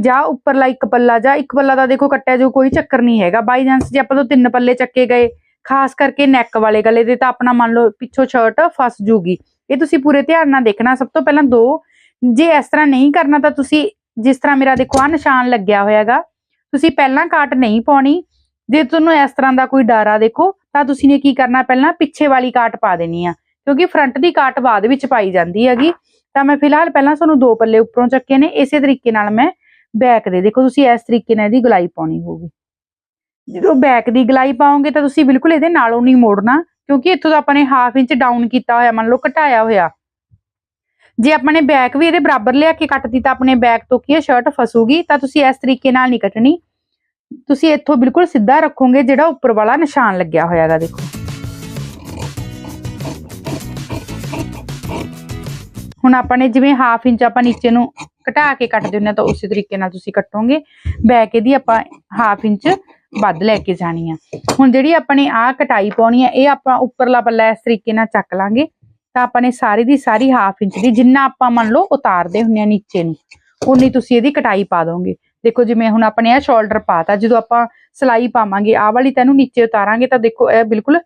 [SPEAKER 1] ਜਾਂ ਉੱਪਰਲਾ ਇੱਕ ਪੱਲਾ, ਜਾਂ ਇੱਕ ਪੱਲਾ ਦਾ ਦੇਖੋ ਕੱਟਿਆ ਜੋ ਕੋਈ ਚੱਕਰ ਨਹੀਂ ਹੈਗਾ। ਬਾਈ ਚਾਂਸ ਜੇ ਆਪਾਂ ਤੋਂ ਤਿੰਨ ਪੱਲੇ ਚੱਕੇ ਗਏ ਖਾਸ ਕਰਕੇ ਨੈਕ ਵਾਲੇ ਗਲੇ ਦੇ ਤਾਂ ਆਪਣਾ ਮੰਨ ਲਓ ਪਿੱਛੋਂ ਸ਼ਰਟ ਫਸ ਜੂਗੀ। ਇਹ ਤੁਸੀਂ ਪੂਰੇ ਧਿਆਨ ਨਾਲ ਦੇਖਣਾ। ਸਭ ਤੋਂ ਪਹਿਲਾਂ ਦੋ, ਜੇ ਇਸ ਤਰ੍ਹਾਂ ਨਹੀਂ ਕਰਨਾ ਤਾਂ ਤੁਸੀਂ ਜਿਸ ਤਰ੍ਹਾਂ ਮੇਰਾ ਦੇਖੋ ਆ ਨਿਸ਼ਾਨ ਲੱਗਿਆ ਹੋਇਆਗਾ ਤੁਸੀਂ ਪਹਿਲਾਂ ਕਾਟ ਨਹੀਂ ਪਾਉਣੀ। ਜੇ ਤੁਹਾਨੂੰ ਇਸ ਤਰ੍ਹਾਂ ਦਾ ਕੋਈ ਡਰ ਆ ਦੇਖੋ, ਤਾਂ ਤੁਸੀਂ ਨੇ ਕੀ ਕਰਨਾ? ਪਹਿਲਾਂ ਪਿੱਛੇ ਵਾਲੀ ਕਾਟ ਪਾ ਦੇਣੀ ਆ। ਕਿਉਂਕਿ ਫਰੰਟ ਦੀ ਕਾਟ ਬਾਅਦ ਵਿੱਚ ਪਾਈ ਜਾਂਦੀ ਹੈਗੀ। ਤਾਂ ਮੈਂ ਫਿਲਹਾਲ ਪਹਿਲਾਂ ਤੁਹਾਨੂੰ ਦੋ ਪੱਲੇ ਉੱਪਰੋਂ ਚੱਕੇ ਨੇ। ਇਸੇ ਤਰੀਕੇ ਨਾਲ ਮੈਂ ਬੈਕ ਦੇ। ਦੇਖੋ, ਤੁਸੀਂ ਇਸ ਤਰੀਕੇ ਨਾਲ ਇਹਦੀ ਗਲਾਈ ਪਾਉਣੀ ਹੋਊਗੀ। ਜਦੋਂ ਬੈਕ ਦੀ ਗਲਾਈ ਪਾਉਂਗੇ ਤਾਂ ਤੁਸੀਂ ਬਿਲਕੁਲ ਇਹਦੇ ਨਾਲੋਂ ਨਹੀਂ ਮੋੜਨਾ, ਕਿਉਂਕਿ ਇੱਥੋਂ ਤਾਂ ਆਪਾਂ ਨੇ ਹਾਫ ਇੰਚ ਡਾਊਨ ਕੀਤਾ ਹੋਇਆ, ਮੰਨ ਲਓ ਘਟਾਇਆ ਹੋਇਆ। ਜੇ ਆਪਾਂ ਨੇ ਬੈਕ ਵੀ ਇਹਦੇ ਬਰਾਬਰ ਲਿਆ ਕੇ ਕੱਟਦੀ ਤਾਂ ਆਪਣੇ ਬੈਕ ਤੋਂ ਕੀ ਹੈ ਸ਼ਰਟ ਫਸੂਗੀ, ਤਾਂ ਤੁਸੀਂ ਇਸ ਤਰੀਕੇ ਨਾਲ ਨਹੀਂ ਕੱਟਣੀ। ਤੁਸੀਂ ਇੱਥੋਂ ਬਿਲਕੁਲ ਸਿੱਧਾ ਰੱਖੋਗੇ, ਜਿਹੜਾ ਉੱਪਰ ਵਾਲਾ ਨਿਸ਼ਾਨ ਲੱਗਿਆ ਹੋਇਆਗਾ ਦੇਖੋ। ਹੁਣ ਆਪਾਂ ਨੇ ਜਿਵੇਂ ਹਾਫ ਇੰਚ ਆਪਾਂ ਨੀਚੇ ਨੂੰ ਘਟਾ ਕੇ ਕੱਟਦੇ ਹੁੰਦੇ ਹਾਂ, ਤਾਂ ਉਸੇ ਤਰੀਕੇ ਨਾਲ ਤੁਸੀਂ ਕੱਟੋਗੇ। ਬੈਕ ਇਹਦੀ ਆਪਾਂ ਹਾਫ ਇੰਚ ਵੱਧ ਲੈ ਕੇ ਜਾਣੀ ਆ। ਹੁਣ ਜਿਹੜੀ ਆਪਣੇ ਨੇ ਆਹ ਕਟਾਈ ਪਾਉਣੀ ਆ, ਇਹ ਆਪਾਂ ਉੱਪਰਲਾ ਪੱਲਾ ਇਸ ਤਰੀਕੇ ਨਾਲ ਚੱਕ ਲਾਂਗੇ, ਤਾਂ ਆਪਾਂ ਨੇ ਸਾਰੀ ਦੀ ਸਾਰੀ ਹਾਫ ਇੰਚ ਦੀ ਜਿੰਨਾ ਆਪਾਂ ਮੰਨ ਲਓ ਉਤਾਰਦੇ ਹੁੰਨੇ ਆ ਨੀਚੇ ਨੂੰ ਉਨੀ ਤੁਸੀਂ ਇਹਦੀ ਕਟਾਈ ਪਾ ਦੋਗੇ। ਦੇਖੋ ਜਿਵੇਂ ਹੁਣ ਆਪਣੇ ਆ ਸ਼ੋਲਡਰ ਪਾਤਾ, ਜਦੋਂ ਆਪਾਂ ਸਲਾਈ ਪਾਵਾਂਗੇ, ਆਹ ਵਾਲੀ ਤੈਨੂੰ ਨੀਚੇ ਉਤਾਰਾਂਗੇ ਤਾਂ ਦੇਖੋ ਇਹ ਬਿਲਕੁਲ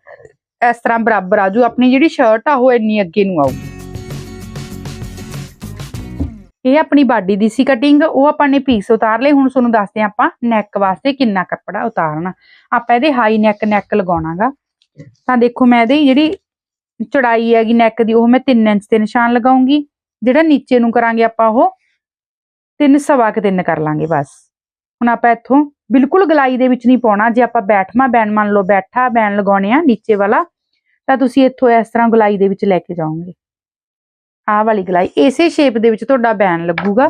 [SPEAKER 1] ਇਸ ਤਰ੍ਹਾਂ ਬਰਾਬਰ ਆਜੂ, ਆਪਣੀ ਜਿਹੜੀ ਸ਼ਰਟ ਆ ਉਹ ਇੰਨੀ ਅੱਗੇ ਨੂੰ ਆਊਗੀ। ਇਹ ਆਪਣੀ ਬਾਡੀ ਦੀ ਸੀ ਕਟਿੰਗ ਉਹ ਆਪਾਂ ਨੇ ਪੀਸ ਉਤਾਰ ਲਏ। ਹੁਣ ਤੁਹਾਨੂੰ ਦੱਸਦੇ ਹਾਂ ਆਪਾਂ ਨੈਕ ਵਾਸਤੇ ਕਿੰਨਾ ਕੱਪੜਾ ਉਤਾਰਨਾ। ਆਪਾਂ ਇਹਦੇ ਹਾਈ ਨੈਕ ਨੈਕ ਲਗਾਉਣਾਗਾ। ਤਾਂ ਦੇਖੋ ਮੈਂ ਇਹਦੀ ਜਿਹੜੀ ਚੜਾਈ ਹੈਗੀ ਨੈਕ ਦੀ, ਉਹ ਮੈਂ 3 ਇੰਚ ਤੇ ਨਿਸ਼ਾਨ ਲਗਾਉਂਗੀ। ਜਿਹੜਾ ਨੀਚੇ ਨੂੰ ਕਰਾਂਗੇ ਆਪਾਂ ਉਹ 3 ਸਵਾ ਕੁ ਤਿੰਨ ਕਰ ਲਾਂਗੇ ਬਸ। ਹੁਣ ਆਪਾਂ ਇੱਥੋਂ ਬਿਲਕੁਲ ਗਲਾਈ ਦੇ ਵਿੱਚ ਨਹੀਂ ਪਾਉਣਾ। ਜੇ ਆਪਾਂ ਬੈਠਵਾ ਬੈਨ ਮੰਨ ਲਓ ਬੈਠਾ ਬੈਨ ਲਗਾਉਣੇ ਆ ਨੀਚੇ ਵਾਲਾ, ਤਾਂ ਤੁਸੀਂ ਇੱਥੋਂ ਇਸ ਤਰ੍ਹਾਂ ਗਲਾਈ ਦੇ ਵਿੱਚ ਲੈ ਕੇ ਜਾਓਗੇ। ਆਹ ਵਾਲੀ ਗਲਾਈ ਇਸੇ ਸ਼ੇਪ ਦੇ ਵਿੱਚ ਤੁਹਾਡਾ ਬੈਨ ਲੱਗੂਗਾ।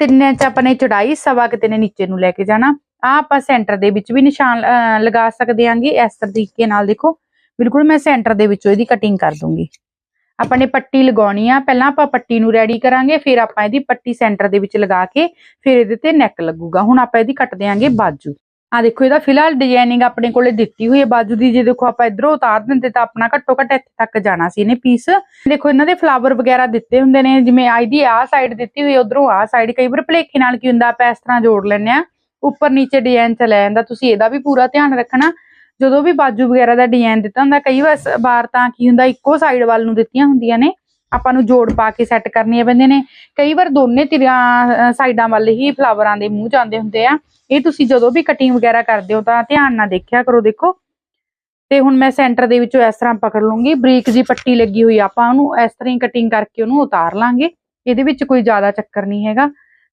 [SPEAKER 1] ਤਿੰਨ ਚ ਆਪਾਂ ਨੇ ਚੜਾਈ ਸਵਾ ਕਿਤੇ ਨੇ ਨੀਚੇ ਨੂੰ ਲੈ ਕੇ ਜਾਣਾ। ਆ ਆਪਾਂ ਸੈਂਟਰ ਦੇ ਵਿੱਚ ਵੀ ਨਿਸ਼ਾਨ ਅਹ, ਲਗਾ ਸਕਦੇ ਆਂਗੇ। ਇਸ ਤਰੀਕੇ ਨਾਲ ਦੇਖੋ ਬਿਲਕੁਲ ਮੈਂ ਸੈਂਟਰ ਦੇ ਵਿੱਚੋਂ ਇਹਦੀ ਕਟਿੰਗ ਕਰ ਦੂੰਗੀ। ਆਪਾਂ ਨੇ ਪੱਟੀ ਲਗਾਉਣੀ ਆ। ਪਹਿਲਾਂ ਆਪਾਂ ਪੱਟੀ ਨੂੰ ਰੈਡੀ ਕਰਾਂਗੇ ਫਿਰ ਆਪਾਂ ਇਹਦੀ ਪੱਟੀ ਸੈਂਟਰ ਦੇ ਵਿੱਚ ਲਗਾ ਕੇ ਫਿਰ ਇਹਦੇ ਤੇ ਨੈਕ ਲੱਗੂਗਾ। ਹੁਣ ਆਪਾਂ ਇਹਦੀ ਕੱਟ ਦਿਆਂਗੇ ਬਾਜੂ। ਆ ਦੇਖੋ, ਇਹਦਾ ਫਿਲਹਾਲ ਡਿਜ਼ਾਈਨਿੰਗ ਆਪਣੇ ਕੋਲੇ ਦਿੱਤੀ ਹੋਈ ਹੈ। ਬਾਜੂ ਦੀ ਜੇ ਦੇਖੋ ਆਪਾਂ ਇਧਰੋਂ ਉਤਾਰ ਦਿੰਦੇ ਤਾਂ ਆਪਣਾ ਘੱਟੋ ਘੱਟ ਇੱਥੇ ਤੱਕ ਜਾਣਾ ਸੀ ਇਹਨੇ ਪੀਸ ਦੇਖੋ, ਇਹਨਾਂ ਦੇ ਫਲਾਵਰ ਵਗੈਰਾ ਦਿੱਤੇ ਹੁੰਦੇ ਨੇ, ਜਿਵੇਂ ਆਈ ਦੀ ਆਹ ਸਾਈਡ ਦਿੱਤੀ ਹੋਈ ਉਧਰੋਂ ਆਹ ਸਾਈਡ ਕਈ ਵਾਰ ਭਲੇਖੇ ਨਾਲ ਕੀ ਹੁੰਦਾ, ਆਪਾਂ ਇਸ ਤਰ੍ਹਾਂ ਜੋੜ ਲੈਂਦੇ ਆ ਉੱਪਰ ਨੀਚੇ ਡਿਜ਼ਾਈਨ ਚਲਾ ਜਾਂਦਾ, ਤੁਸੀਂ ਇਹਦਾ ਵੀ ਪੂਰਾ ਧਿਆਨ ਰੱਖਣਾ। ਜਦੋਂ ਵੀ ਬਾਜੂ ਵਗੈਰਾ ਦਾ ਡਿਜ਼ਾਈਨ ਦਿੱਤਾ ਹੁੰਦਾ, ਕਈ ਵਾਰ ਸ- ਵਾਰ ਤਾਂ ਕੀ ਹੁੰਦਾ, ਇੱਕੋ ਸਾਈਡ ਵੱਲ ਨੂੰ ਦਿੱਤੀਆਂ ਹੁੰਦੀਆਂ ਨੇ। ਆਪਾਂ ਨੂੰ ਜੋੜ ਪਾ ਕੇ ਸੈੱਟ ਕਰਨੀਆਂ ਪੈਂਦੀਆਂ ਨੇ। ਕਈ ਵਾਰ ਦੋਨੇ ਤਿਰਾਂ ਸਾਈਡਾਂ ਵੱਲ ਹੀ ਫਲਾਵਰਾਂ ਦੇ ਮੂੰਹ ਜਾਂਦੇ ਹੁੰਦੇ ਆ। ਇਹ ਤੁਸੀਂ ਜਦੋਂ ਵੀ ਕਟਿੰਗ ਵਗੈਰਾ ਕਰਦੇ ਹੋ ਤਾਂ ਧਿਆਨ ਨਾਲ ਦੇਖਿਆ ਕਰੋ ਦੇਖੋ। ਤੇ ਹੁਣ ਮੈਂ ਸੈਂਟਰ ਦੇ ਵਿੱਚੋਂ ਇਸ ਤਰ੍ਹਾਂ ਪਕੜ ਲੂੰਗੀ। ਬਰੀਕ ਜੀ ਪੱਟੀ ਲੱਗੀ ਹੋਈ ਆਪਾਂ ਉਹਨੂੰ ਇਸ ਤਰ੍ਹਾਂ ਹੀ ਕਟਿੰਗ ਕਰਕੇ ਉਹਨੂੰ ਉਤਾਰ ਲਾਂਗੇ। ਇਹਦੇ ਵਿੱਚ ਕੋਈ ਜ਼ਿਆਦਾ ਚੱਕਰ ਨਹੀਂ ਹੈਗਾ।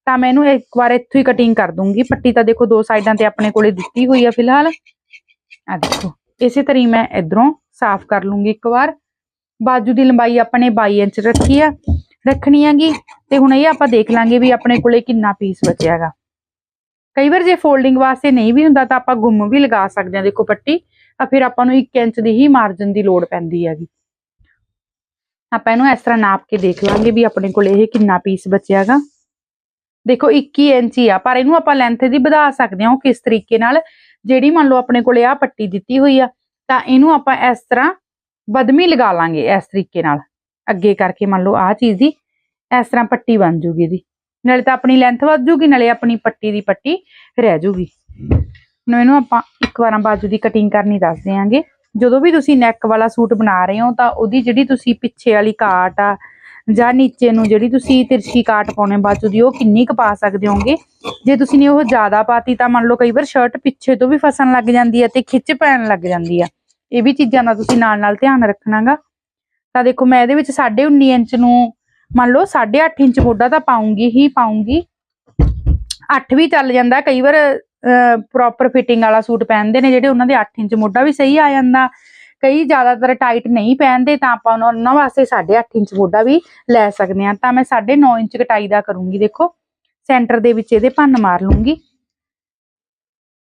[SPEAKER 1] ਤਾਂ ਮੈਂ ਇਹਨੂੰ ਇੱਕ ਵਾਰ ਇੱਥੋਂ ਹੀ ਕਟਿੰਗ ਕਰ ਦੂੰਗੀ। ਪੱਟੀ ਤਾਂ ਦੇਖੋ ਦੋ ਸਾਈਡਾਂ ਤੇ ਆਪਣੇ ਕੋਲੇ ਦਿੱਤੀ ਹੋਈ ਆ ਫਿਲਹਾਲ। ਆ ਦੇਖੋ, ਇਸੇ ਤਰ੍ਹਾਂ ਹੀ ਮੈਂ ਇਧਰੋਂ ਸਾਫ਼ ਕਰ ਲੂੰਗੀ ਇੱਕ ਵਾਰ। ਬਾਜੂ ਦੀ ਲੰਬਾਈ ਆਪਾਂ ਨੇ 22 ਇੰਚ ਰੱਖੀ ਆ, ਰੱਖਣੀ ਹੈਗੀ। ਤੇ ਹੁਣ ਇਹ ਆਪਾਂ ਦੇਖ ਲਾਂਗੇ ਵੀ ਆਪਣੇ ਕੋਲੇ ਕਿੰਨਾ ਪੀਸ ਬਚਿਆ ਹੈਗਾ। ਕਈ ਵਾਰ ਜੇ ਫੋਲਡਿੰਗ ਵਾਸਤੇ ਨਹੀਂ ਵੀ ਹੁੰਦਾ ਤਾਂ ਆਪਾਂ ਗੁੰਮ ਵੀ ਲਗਾ ਸਕਦੇ ਹਾਂ, ਦੇਖੋ ਪੱਟੀ। ਆ ਫਿਰ ਆਪਾਂ ਨੂੰ 1 ਇੰਚ ਦੀ ਹੀ ਮਾਰਜਨ ਦੀ ਲੋੜ ਪੈਂਦੀ ਹੈਗੀ। ਆਪਾਂ ਇਹਨੂੰ ਇਸ ਤਰ੍ਹਾਂ ਨਾਪ ਕੇ ਦੇਖ ਲਾਂਗੇ ਵੀ ਆਪਣੇ ਕੋਲ ਇਹ ਕਿੰਨਾ ਪੀਸ ਬਚਿਆ ਹੈਗਾ। ਦੇਖੋ 21 ਇੰਚ ਹੀ ਆ, ਪਰ ਇਹਨੂੰ ਆਪਾਂ ਲੈਂਥ ਦੀ ਵਧਾ ਸਕਦੇ ਹਾਂ ਉਹ ਕਿਸ ਤਰੀਕੇ ਨਾਲ। ਜਿਹੜੀ ਮੰਨ ਲਓ ਆਪਣੇ ਕੋਲੇ ਆ ਪੱਟੀ ਦਿੱਤੀ ਹੋਈ ਆ, ਤਾਂ ਇਹਨੂੰ ਆਪਾਂ ਇਸ ਤਰ੍ਹਾਂ ਬਦਮੀ ਲਗਾ ਲਾਂਗੇ ਇਸ ਤਰੀਕੇ ਨਾਲ। ਅੱਗੇ ਕਰਕੇ ਮੰਨ ਲਓ ਆਹ ਚੀਜ਼ ਦੀ ਇਸ ਤਰ੍ਹਾਂ ਪੱਟੀ ਬਣ ਜੂਗੀ ਇਹਦੀ। ਨਾਲੇ ਤਾਂ ਆਪਣੀ ਲੈਂਥ ਵੱਧ ਜੂਗੀ, ਨਾਲੇ ਆਪਣੀ ਪੱਟੀ ਦੀ ਪੱਟੀ ਰਹਿ ਜੂਗੀ। ਹੁਣ ਇਹਨੂੰ ਆਪਾਂ ਇੱਕ ਵਾਰਾਂ ਬਾਜੂ ਦੀ ਕਟਿੰਗ ਕਰਨੀ ਦੱਸ ਦਿਆਂਗੇ। ਜਦੋਂ ਵੀ ਤੁਸੀਂ ਨੈਕ ਵਾਲਾ ਸੂਟ ਬਣਾ ਰਹੇ ਹੋ ਤਾਂ ਉਹਦੀ ਜਿਹੜੀ ਤੁਸੀਂ ਪਿੱਛੇ ਵਾਲੀ ਕਾਟ ਆ ਜਾਂ ਨੀਚੇ ਨੂੰ ਜਿਹੜੀ ਤੁਸੀਂ ਤਿਰਛੀ ਕਾਟ ਪਾਉਣੇ ਬਾਜੂ ਦੀ ਉਹ ਕਿੰਨੀ ਕੁ ਪਾ ਸਕਦੇ ਹੋਗੇ? ਜੇ ਤੁਸੀਂ ਨੇ ਉਹ ਜ਼ਿਆਦਾ ਪਾਤੀ ਤਾਂ ਮੰਨ ਲਓ ਕਈ ਵਾਰ ਸ਼ਰਟ ਪਿੱਛੇ ਤੋਂ ਵੀ ਫਸਣ ਲੱਗ ਜਾਂਦੀ ਹੈ ਤੇ ਖਿੱਚ ਪੈਣ ਲੱਗ ਜਾਂਦੀ ਆ। ਇਹ ਵੀ ਚੀਜ਼ਾਂ ਦਾ ਤੁਸੀਂ ਨਾਲ ਨਾਲ ਧਿਆਨ ਰੱਖਣਾਗਾ। ਤਾਂ ਦੇਖੋ, ਮੈਂ ਇਹਦੇ ਵਿੱਚ 19.5 ਇੰਚ ਨੂੰ, ਮੰਨ ਲਓ 8.5 ਇੰਚ ਮੋਢਾ ਤਾਂ ਪਾਉਂਗੀ, ਹੀ ਪਾਉਂਗੀ। 8 ਵੀ ਚੱਲ ਜਾਂਦਾ, ਕਈ ਵਾਰ ਪ੍ਰੋਪਰ ਫਿਟਿੰਗ ਵਾਲਾ ਸੂਟ ਪਹਿਨਦੇ ਨੇ ਜਿਹੜੇ ਉਹਨਾਂ ਦੇ 8 ਇੰਚ ਮੋਢਾ ਵੀ ਸਹੀ ਆ ਜਾਂਦਾ। ਕਈ ਜ਼ਿਆਦਾਤਰ ਟਾਈਟ ਨਹੀਂ ਪਹਿਨਦੇ, ਤਾਂ ਆਪਾਂ ਉਹਨਾਂ- ਉਹਨਾਂ ਵਾਸਤੇ 8.5 ਇੰਚ ਮੋਢਾ ਵੀ ਲੈ ਸਕਦੇ ਹਾਂ। ਤਾਂ ਮੈਂ 9.5 ਇੰਚ ਕਟਾਈ ਦਾ ਕਰੂੰਗੀ, ਦੇਖੋ। ਸੈਂਟਰ ਦੇ ਵਿੱਚ ਇਹਦੇ ਭੰਨ ਮਾਰ ਲੂੰਗੀ।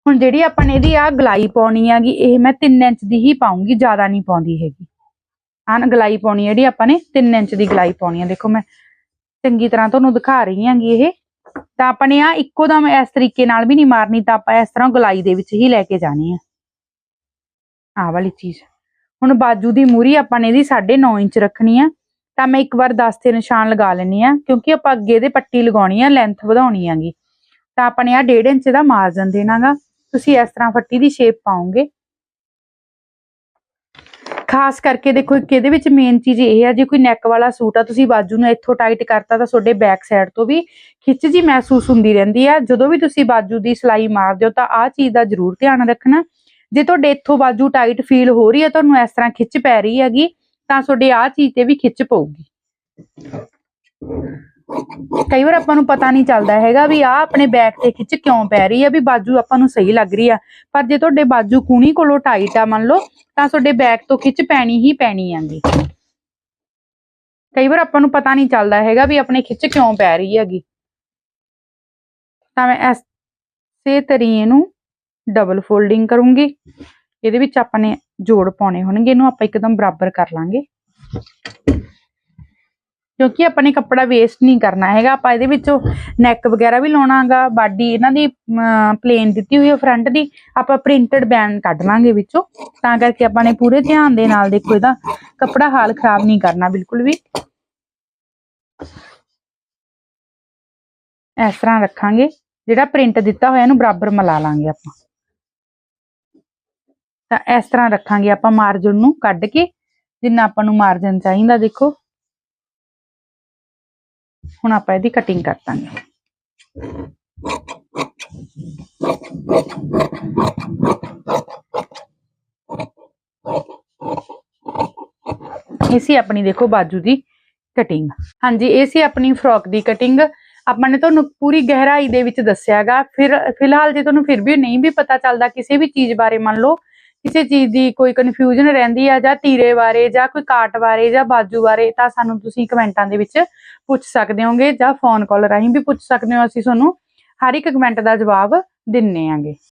[SPEAKER 1] ਹੁਣ ਜਿਹੜੀ ਆਪਾਂ ਨੇ ਇਹਦੀ ਆ ਗਲਾਈ ਪਾਉਣੀ ਹੈਗੀ, ਇਹ ਮੈਂ 3 ਇੰਚ ਦੀ ਹੀ ਪਾਉਂਗੀ ਜ਼ਿਆਦਾ ਨਹੀਂ ਪਾਉਂਦੀ ਹੈਗੀ। ਆਹ ਗਲਾਈ ਪਾਉਣੀ ਜਿਹੜੀ ਆਪਾਂ ਨੇ 3 ਇੰਚ ਦੀ ਗਲਾਈ ਪਾਉਣੀ ਹੈ ਦੇਖੋ ਮੈਂ ਚੰਗੀ ਤਰ੍ਹਾਂ ਤੁਹਾਨੂੰ ਦਿਖਾ ਰਹੀ ਹਾਂਗੀ ਇਹ। ਤਾਂ ਆਪਾਂ ਨੇ ਆ ਇੱਕੋ ਦਮ ਇਸ ਤਰੀਕੇ ਨਾਲ ਵੀ ਨਹੀਂ ਮਾਰਨੀ, ਤਾਂ ਆਪਾਂ ਇਸ ਤਰ੍ਹਾਂ ਗਲਾਈ ਦੇ ਵਿੱਚ ਹੀ ਲੈ ਕੇ ਜਾਣੀ ਹੈ ਆਹ ਵਾਲੀ ਚੀਜ਼। ਹੁਣ ਬਾਜੂ ਦੀ ਮੂਰੀ ਆਪਾਂ ਨੇ ਇਹਦੀ 9.5 ਇੰਚ ਰੱਖਣੀ ਆ। ਤਾਂ ਮੈਂ ਇੱਕ ਵਾਰ 10 ਤੇ ਨਿਸ਼ਾਨ ਲਗਾ ਲੈਣੀ ਆ, ਕਿਉਂਕਿ ਆਪਾਂ ਅੱਗੇ ਦੇ ਪੱਟੀ ਲਗਾਉਣੀ ਆ ਲੈਂਥ ਵਧਾਉਣੀ ਆਗੀ ਤਾਂ ਆਪਾਂ ਨੇ ਆ 1.5 ਇੰਚ ਦਾ ਮਾਰਜਨ ਦੇਣਾਗਾ। ਤੁਸੀਂ ਇਸ ਤਰ੍ਹਾਂ ਫੱਟੀ ਦੀ ਸ਼ੇਪ ਪਾਉਂਗੇ ਖਾਸ ਕਰਕੇ ਦੇਖੋ ਇਹਦੇ ਵਿੱਚ ਮੇਨ ਚੀਜ਼ ਇਹ ਆ, ਜੇ ਕੋਈ ਨੈਕ ਵਾਲਾ ਸੂਟ ਆ, ਤੁਸੀਂ ਬਾਜੂ ਨੂੰ ਇੱਥੋਂ ਟਾਈਟ ਕਰਤਾ ਤਾਂ ਤੁਹਾਡੇ ਬੈਕ ਸਾਈਡ ਤੋਂ ਵੀ ਖਿੱਚ ਜੀ ਮਹਿਸੂਸ ਹੁੰਦੀ ਰਹਿੰਦੀ ਆ। ਜਦੋਂ ਵੀ ਤੁਸੀਂ ਬਾਜੂ ਦੀ ਸਿਲਾਈ ਮਾਰਦੇ ਹੋ ਤਾਂ ਆਹ ਚੀਜ਼ ਦਾ ਜ਼ਰੂਰ ਧਿਆਨ ਰੱਖਣਾ। ਜੇ ਤੁਹਾਡੇ ਇੱਥੋਂ ਬਾਜੂ ਟਾਈਟ ਫੀਲ ਹੋ ਰਹੀ ਹੈ ਤੁਹਾਨੂੰ ਇਸ ਤਰ੍ਹਾਂ ਖਿੱਚ ਪੈ ਰਹੀ ਹੈਗੀ, ਤਾਂ ਤੁਹਾਡੇ ਆਹ ਚੀਜ਼ ਤੇ ਵੀ ਖਿੱਚ ਪਊਗੀ। ਕਈ ਵਾਰ ਆਪਾਂ ਨੂੰ ਪਤਾ ਨਹੀਂ ਚੱਲਦਾ ਹੈਗਾ ਵੀ ਆਹ ਆਪਣੇ ਬੈਕ ਤੇ ਖਿੱਚ ਕਿਉਂ ਪੈ ਰਹੀ ਹੈ ਵੀ ਬਾਜੂ ਆਪਾਂ ਨੂੰ ਸਹੀ ਲੱਗ ਰਹੀ ਆ। ਪਰ ਜੇ ਤੁਹਾਡੇ ਬਾਜੂ ਕੂਣੀ ਕੋਲੋਂ ਟਾਈਟ ਆ ਮੰਨ ਲਓ, ਤਾਂ ਤੁਹਾਡੇ ਬੈਕ ਤੋਂ ਖਿੱਚ ਪੈਣੀ ਹੀ ਪੈਣੀ ਆਂਗੀ ਕਈ ਵਾਰ ਆਪਾਂ ਨੂੰ ਪਤਾ ਨਹੀਂ ਚੱਲਦਾ ਹੈਗਾ ਵੀ ਆਪਣੇ ਖਿੱਚ ਕਿਉਂ ਪੈ ਰਹੀ ਹੈਗੀ। ਤਾਂ ਮੈਂ ਇਸੇ ਤਰੀ ਨੂੰ ਡਬਲ ਫੋਲਡਿੰਗ ਕਰੂੰਗੀ। ਇਹਦੇ ਵਿੱਚ ਆਪਾਂ ਨੇ ਜੋੜ ਪਾਉਣੇ ਹੋਣਗੇ, ਇਹਨੂੰ ਆਪਾਂ ਇੱਕਦਮ ਬਰਾਬਰ ਕਰ ਲਾਂਗੇ। ਕਿਉਂਕਿ ਆਪਾਂ ਨੇ ਕੱਪੜਾ ਵੇਸਟ ਨਹੀਂ ਕਰਨਾ ਹੈਗਾ। ਆਪਾਂ ਇਹਦੇ ਵਿੱਚੋਂ ਨੈਕ ਵਗੈਰਾ ਵੀ ਲਾਉਣਾਗਾ ਬਾਡੀ ਇਹਨਾਂ ਦੀ ਪਲੇਨ ਦਿੱਤੀ ਹੋਈ ਹੈ ਫਰੰਟ ਦੀ, ਆਪਾਂ ਪ੍ਰਿੰਟਡ ਬੈਂਡ ਕੱਢ ਲਾਂਗੇ ਵਿੱਚੋਂ। ਤਾਂ ਕਰਕੇ ਆਪਾਂ ਨੇ ਪੂਰੇ ਧਿਆਨ ਦੇ ਨਾਲ ਦੇਖੋ ਇਹਦਾ ਕੱਪੜਾ ਹਾਲ ਖਰਾਬ ਨਹੀਂ ਕਰਨਾ ਬਿਲਕੁਲ ਵੀ। ਇਸ ਤਰ੍ਹਾਂ ਰੱਖਾਂਗੇ, ਜਿਹੜਾ ਪ੍ਰਿੰਟ ਦਿੱਤਾ ਹੋਇਆ ਇਹਨੂੰ ਬਰਾਬਰ ਮਿਲਾ ਲਾਂਗੇ ਆਪਾਂ। ਤਾਂ ਇਸ ਤਰ੍ਹਾਂ ਰੱਖਾਂਗੇ ਆਪਾਂ ਮਾਰਜਨ ਨੂੰ ਕੱਢ ਕੇ, ਜਿੰਨਾ ਆਪਾਂ ਨੂੰ ਮਾਰਜਨ ਚਾਹੀਦਾ ਦੇਖੋ। ਹੁਣ ਆਪਾਂ ਇਹਦੀ ਕਟਿੰਗ ਕਰ ਦਾਂਗੇ। ਇਹ ਸੀ ਆਪਣੀ ਦੇਖੋ ਬਾਜੂ ਦੀ ਕਟਿੰਗ ਹਾਂਜੀ, ਇਹ ਸੀ ਆਪਣੀ ਫਰੋਕ ਦੀ ਕਟਿੰਗ ਆਪਾਂ ਨੇ ਤੁਹਾਨੂੰ ਪੂਰੀ ਗਹਿਰਾਈ ਦੇ ਵਿੱਚ ਦੱਸਿਆਗਾ। ਫਿਰ, ਫਿਲਹਾਲ ਜੇ ਤੁਹਾਨੂੰ ਫਿਰ ਵੀ ਨਹੀਂ ਵੀ ਪਤਾ ਚੱਲਦਾ ਕਿਸੇ ਵੀ ਚੀਜ਼ ਬਾਰੇ ਮੰਨ ਲਓ ਕਿਸੇ ਚੀਜ਼ ਦੀ ਕੋਈ ਕਨਫਿਊਜ਼ਨ ਰਹਿੰਦੀ ਆ ਜਾਂ ਤੀਰੇ ਬਾਰੇ ਜਾਂ ਕੋਈ ਕਾਟ ਬਾਰੇ ਜਾਂ ਬਾਜੂ ਬਾਰੇ, ਤਾਂ ਸਾਨੂੰ ਤੁਸੀਂ ਕਮੈਂਟਾਂ ਦੇ ਵਿੱਚ ਪੁੱਛ ਸਕਦੇ ਹੋਗੇ ਜਾਂ ਫੋਨ ਕਾਲ ਰਾਹੀਂ ਵੀ ਪੁੱਛ ਸਕਦੇ ਹੋ ਅਸੀਂ ਤੁਹਾਨੂੰ। ਹਰ ਇੱਕ ਕਮੈਂਟ ਦਾ ਜਵਾਬ ਦਿੰਨੇ ਆਂਗੇ।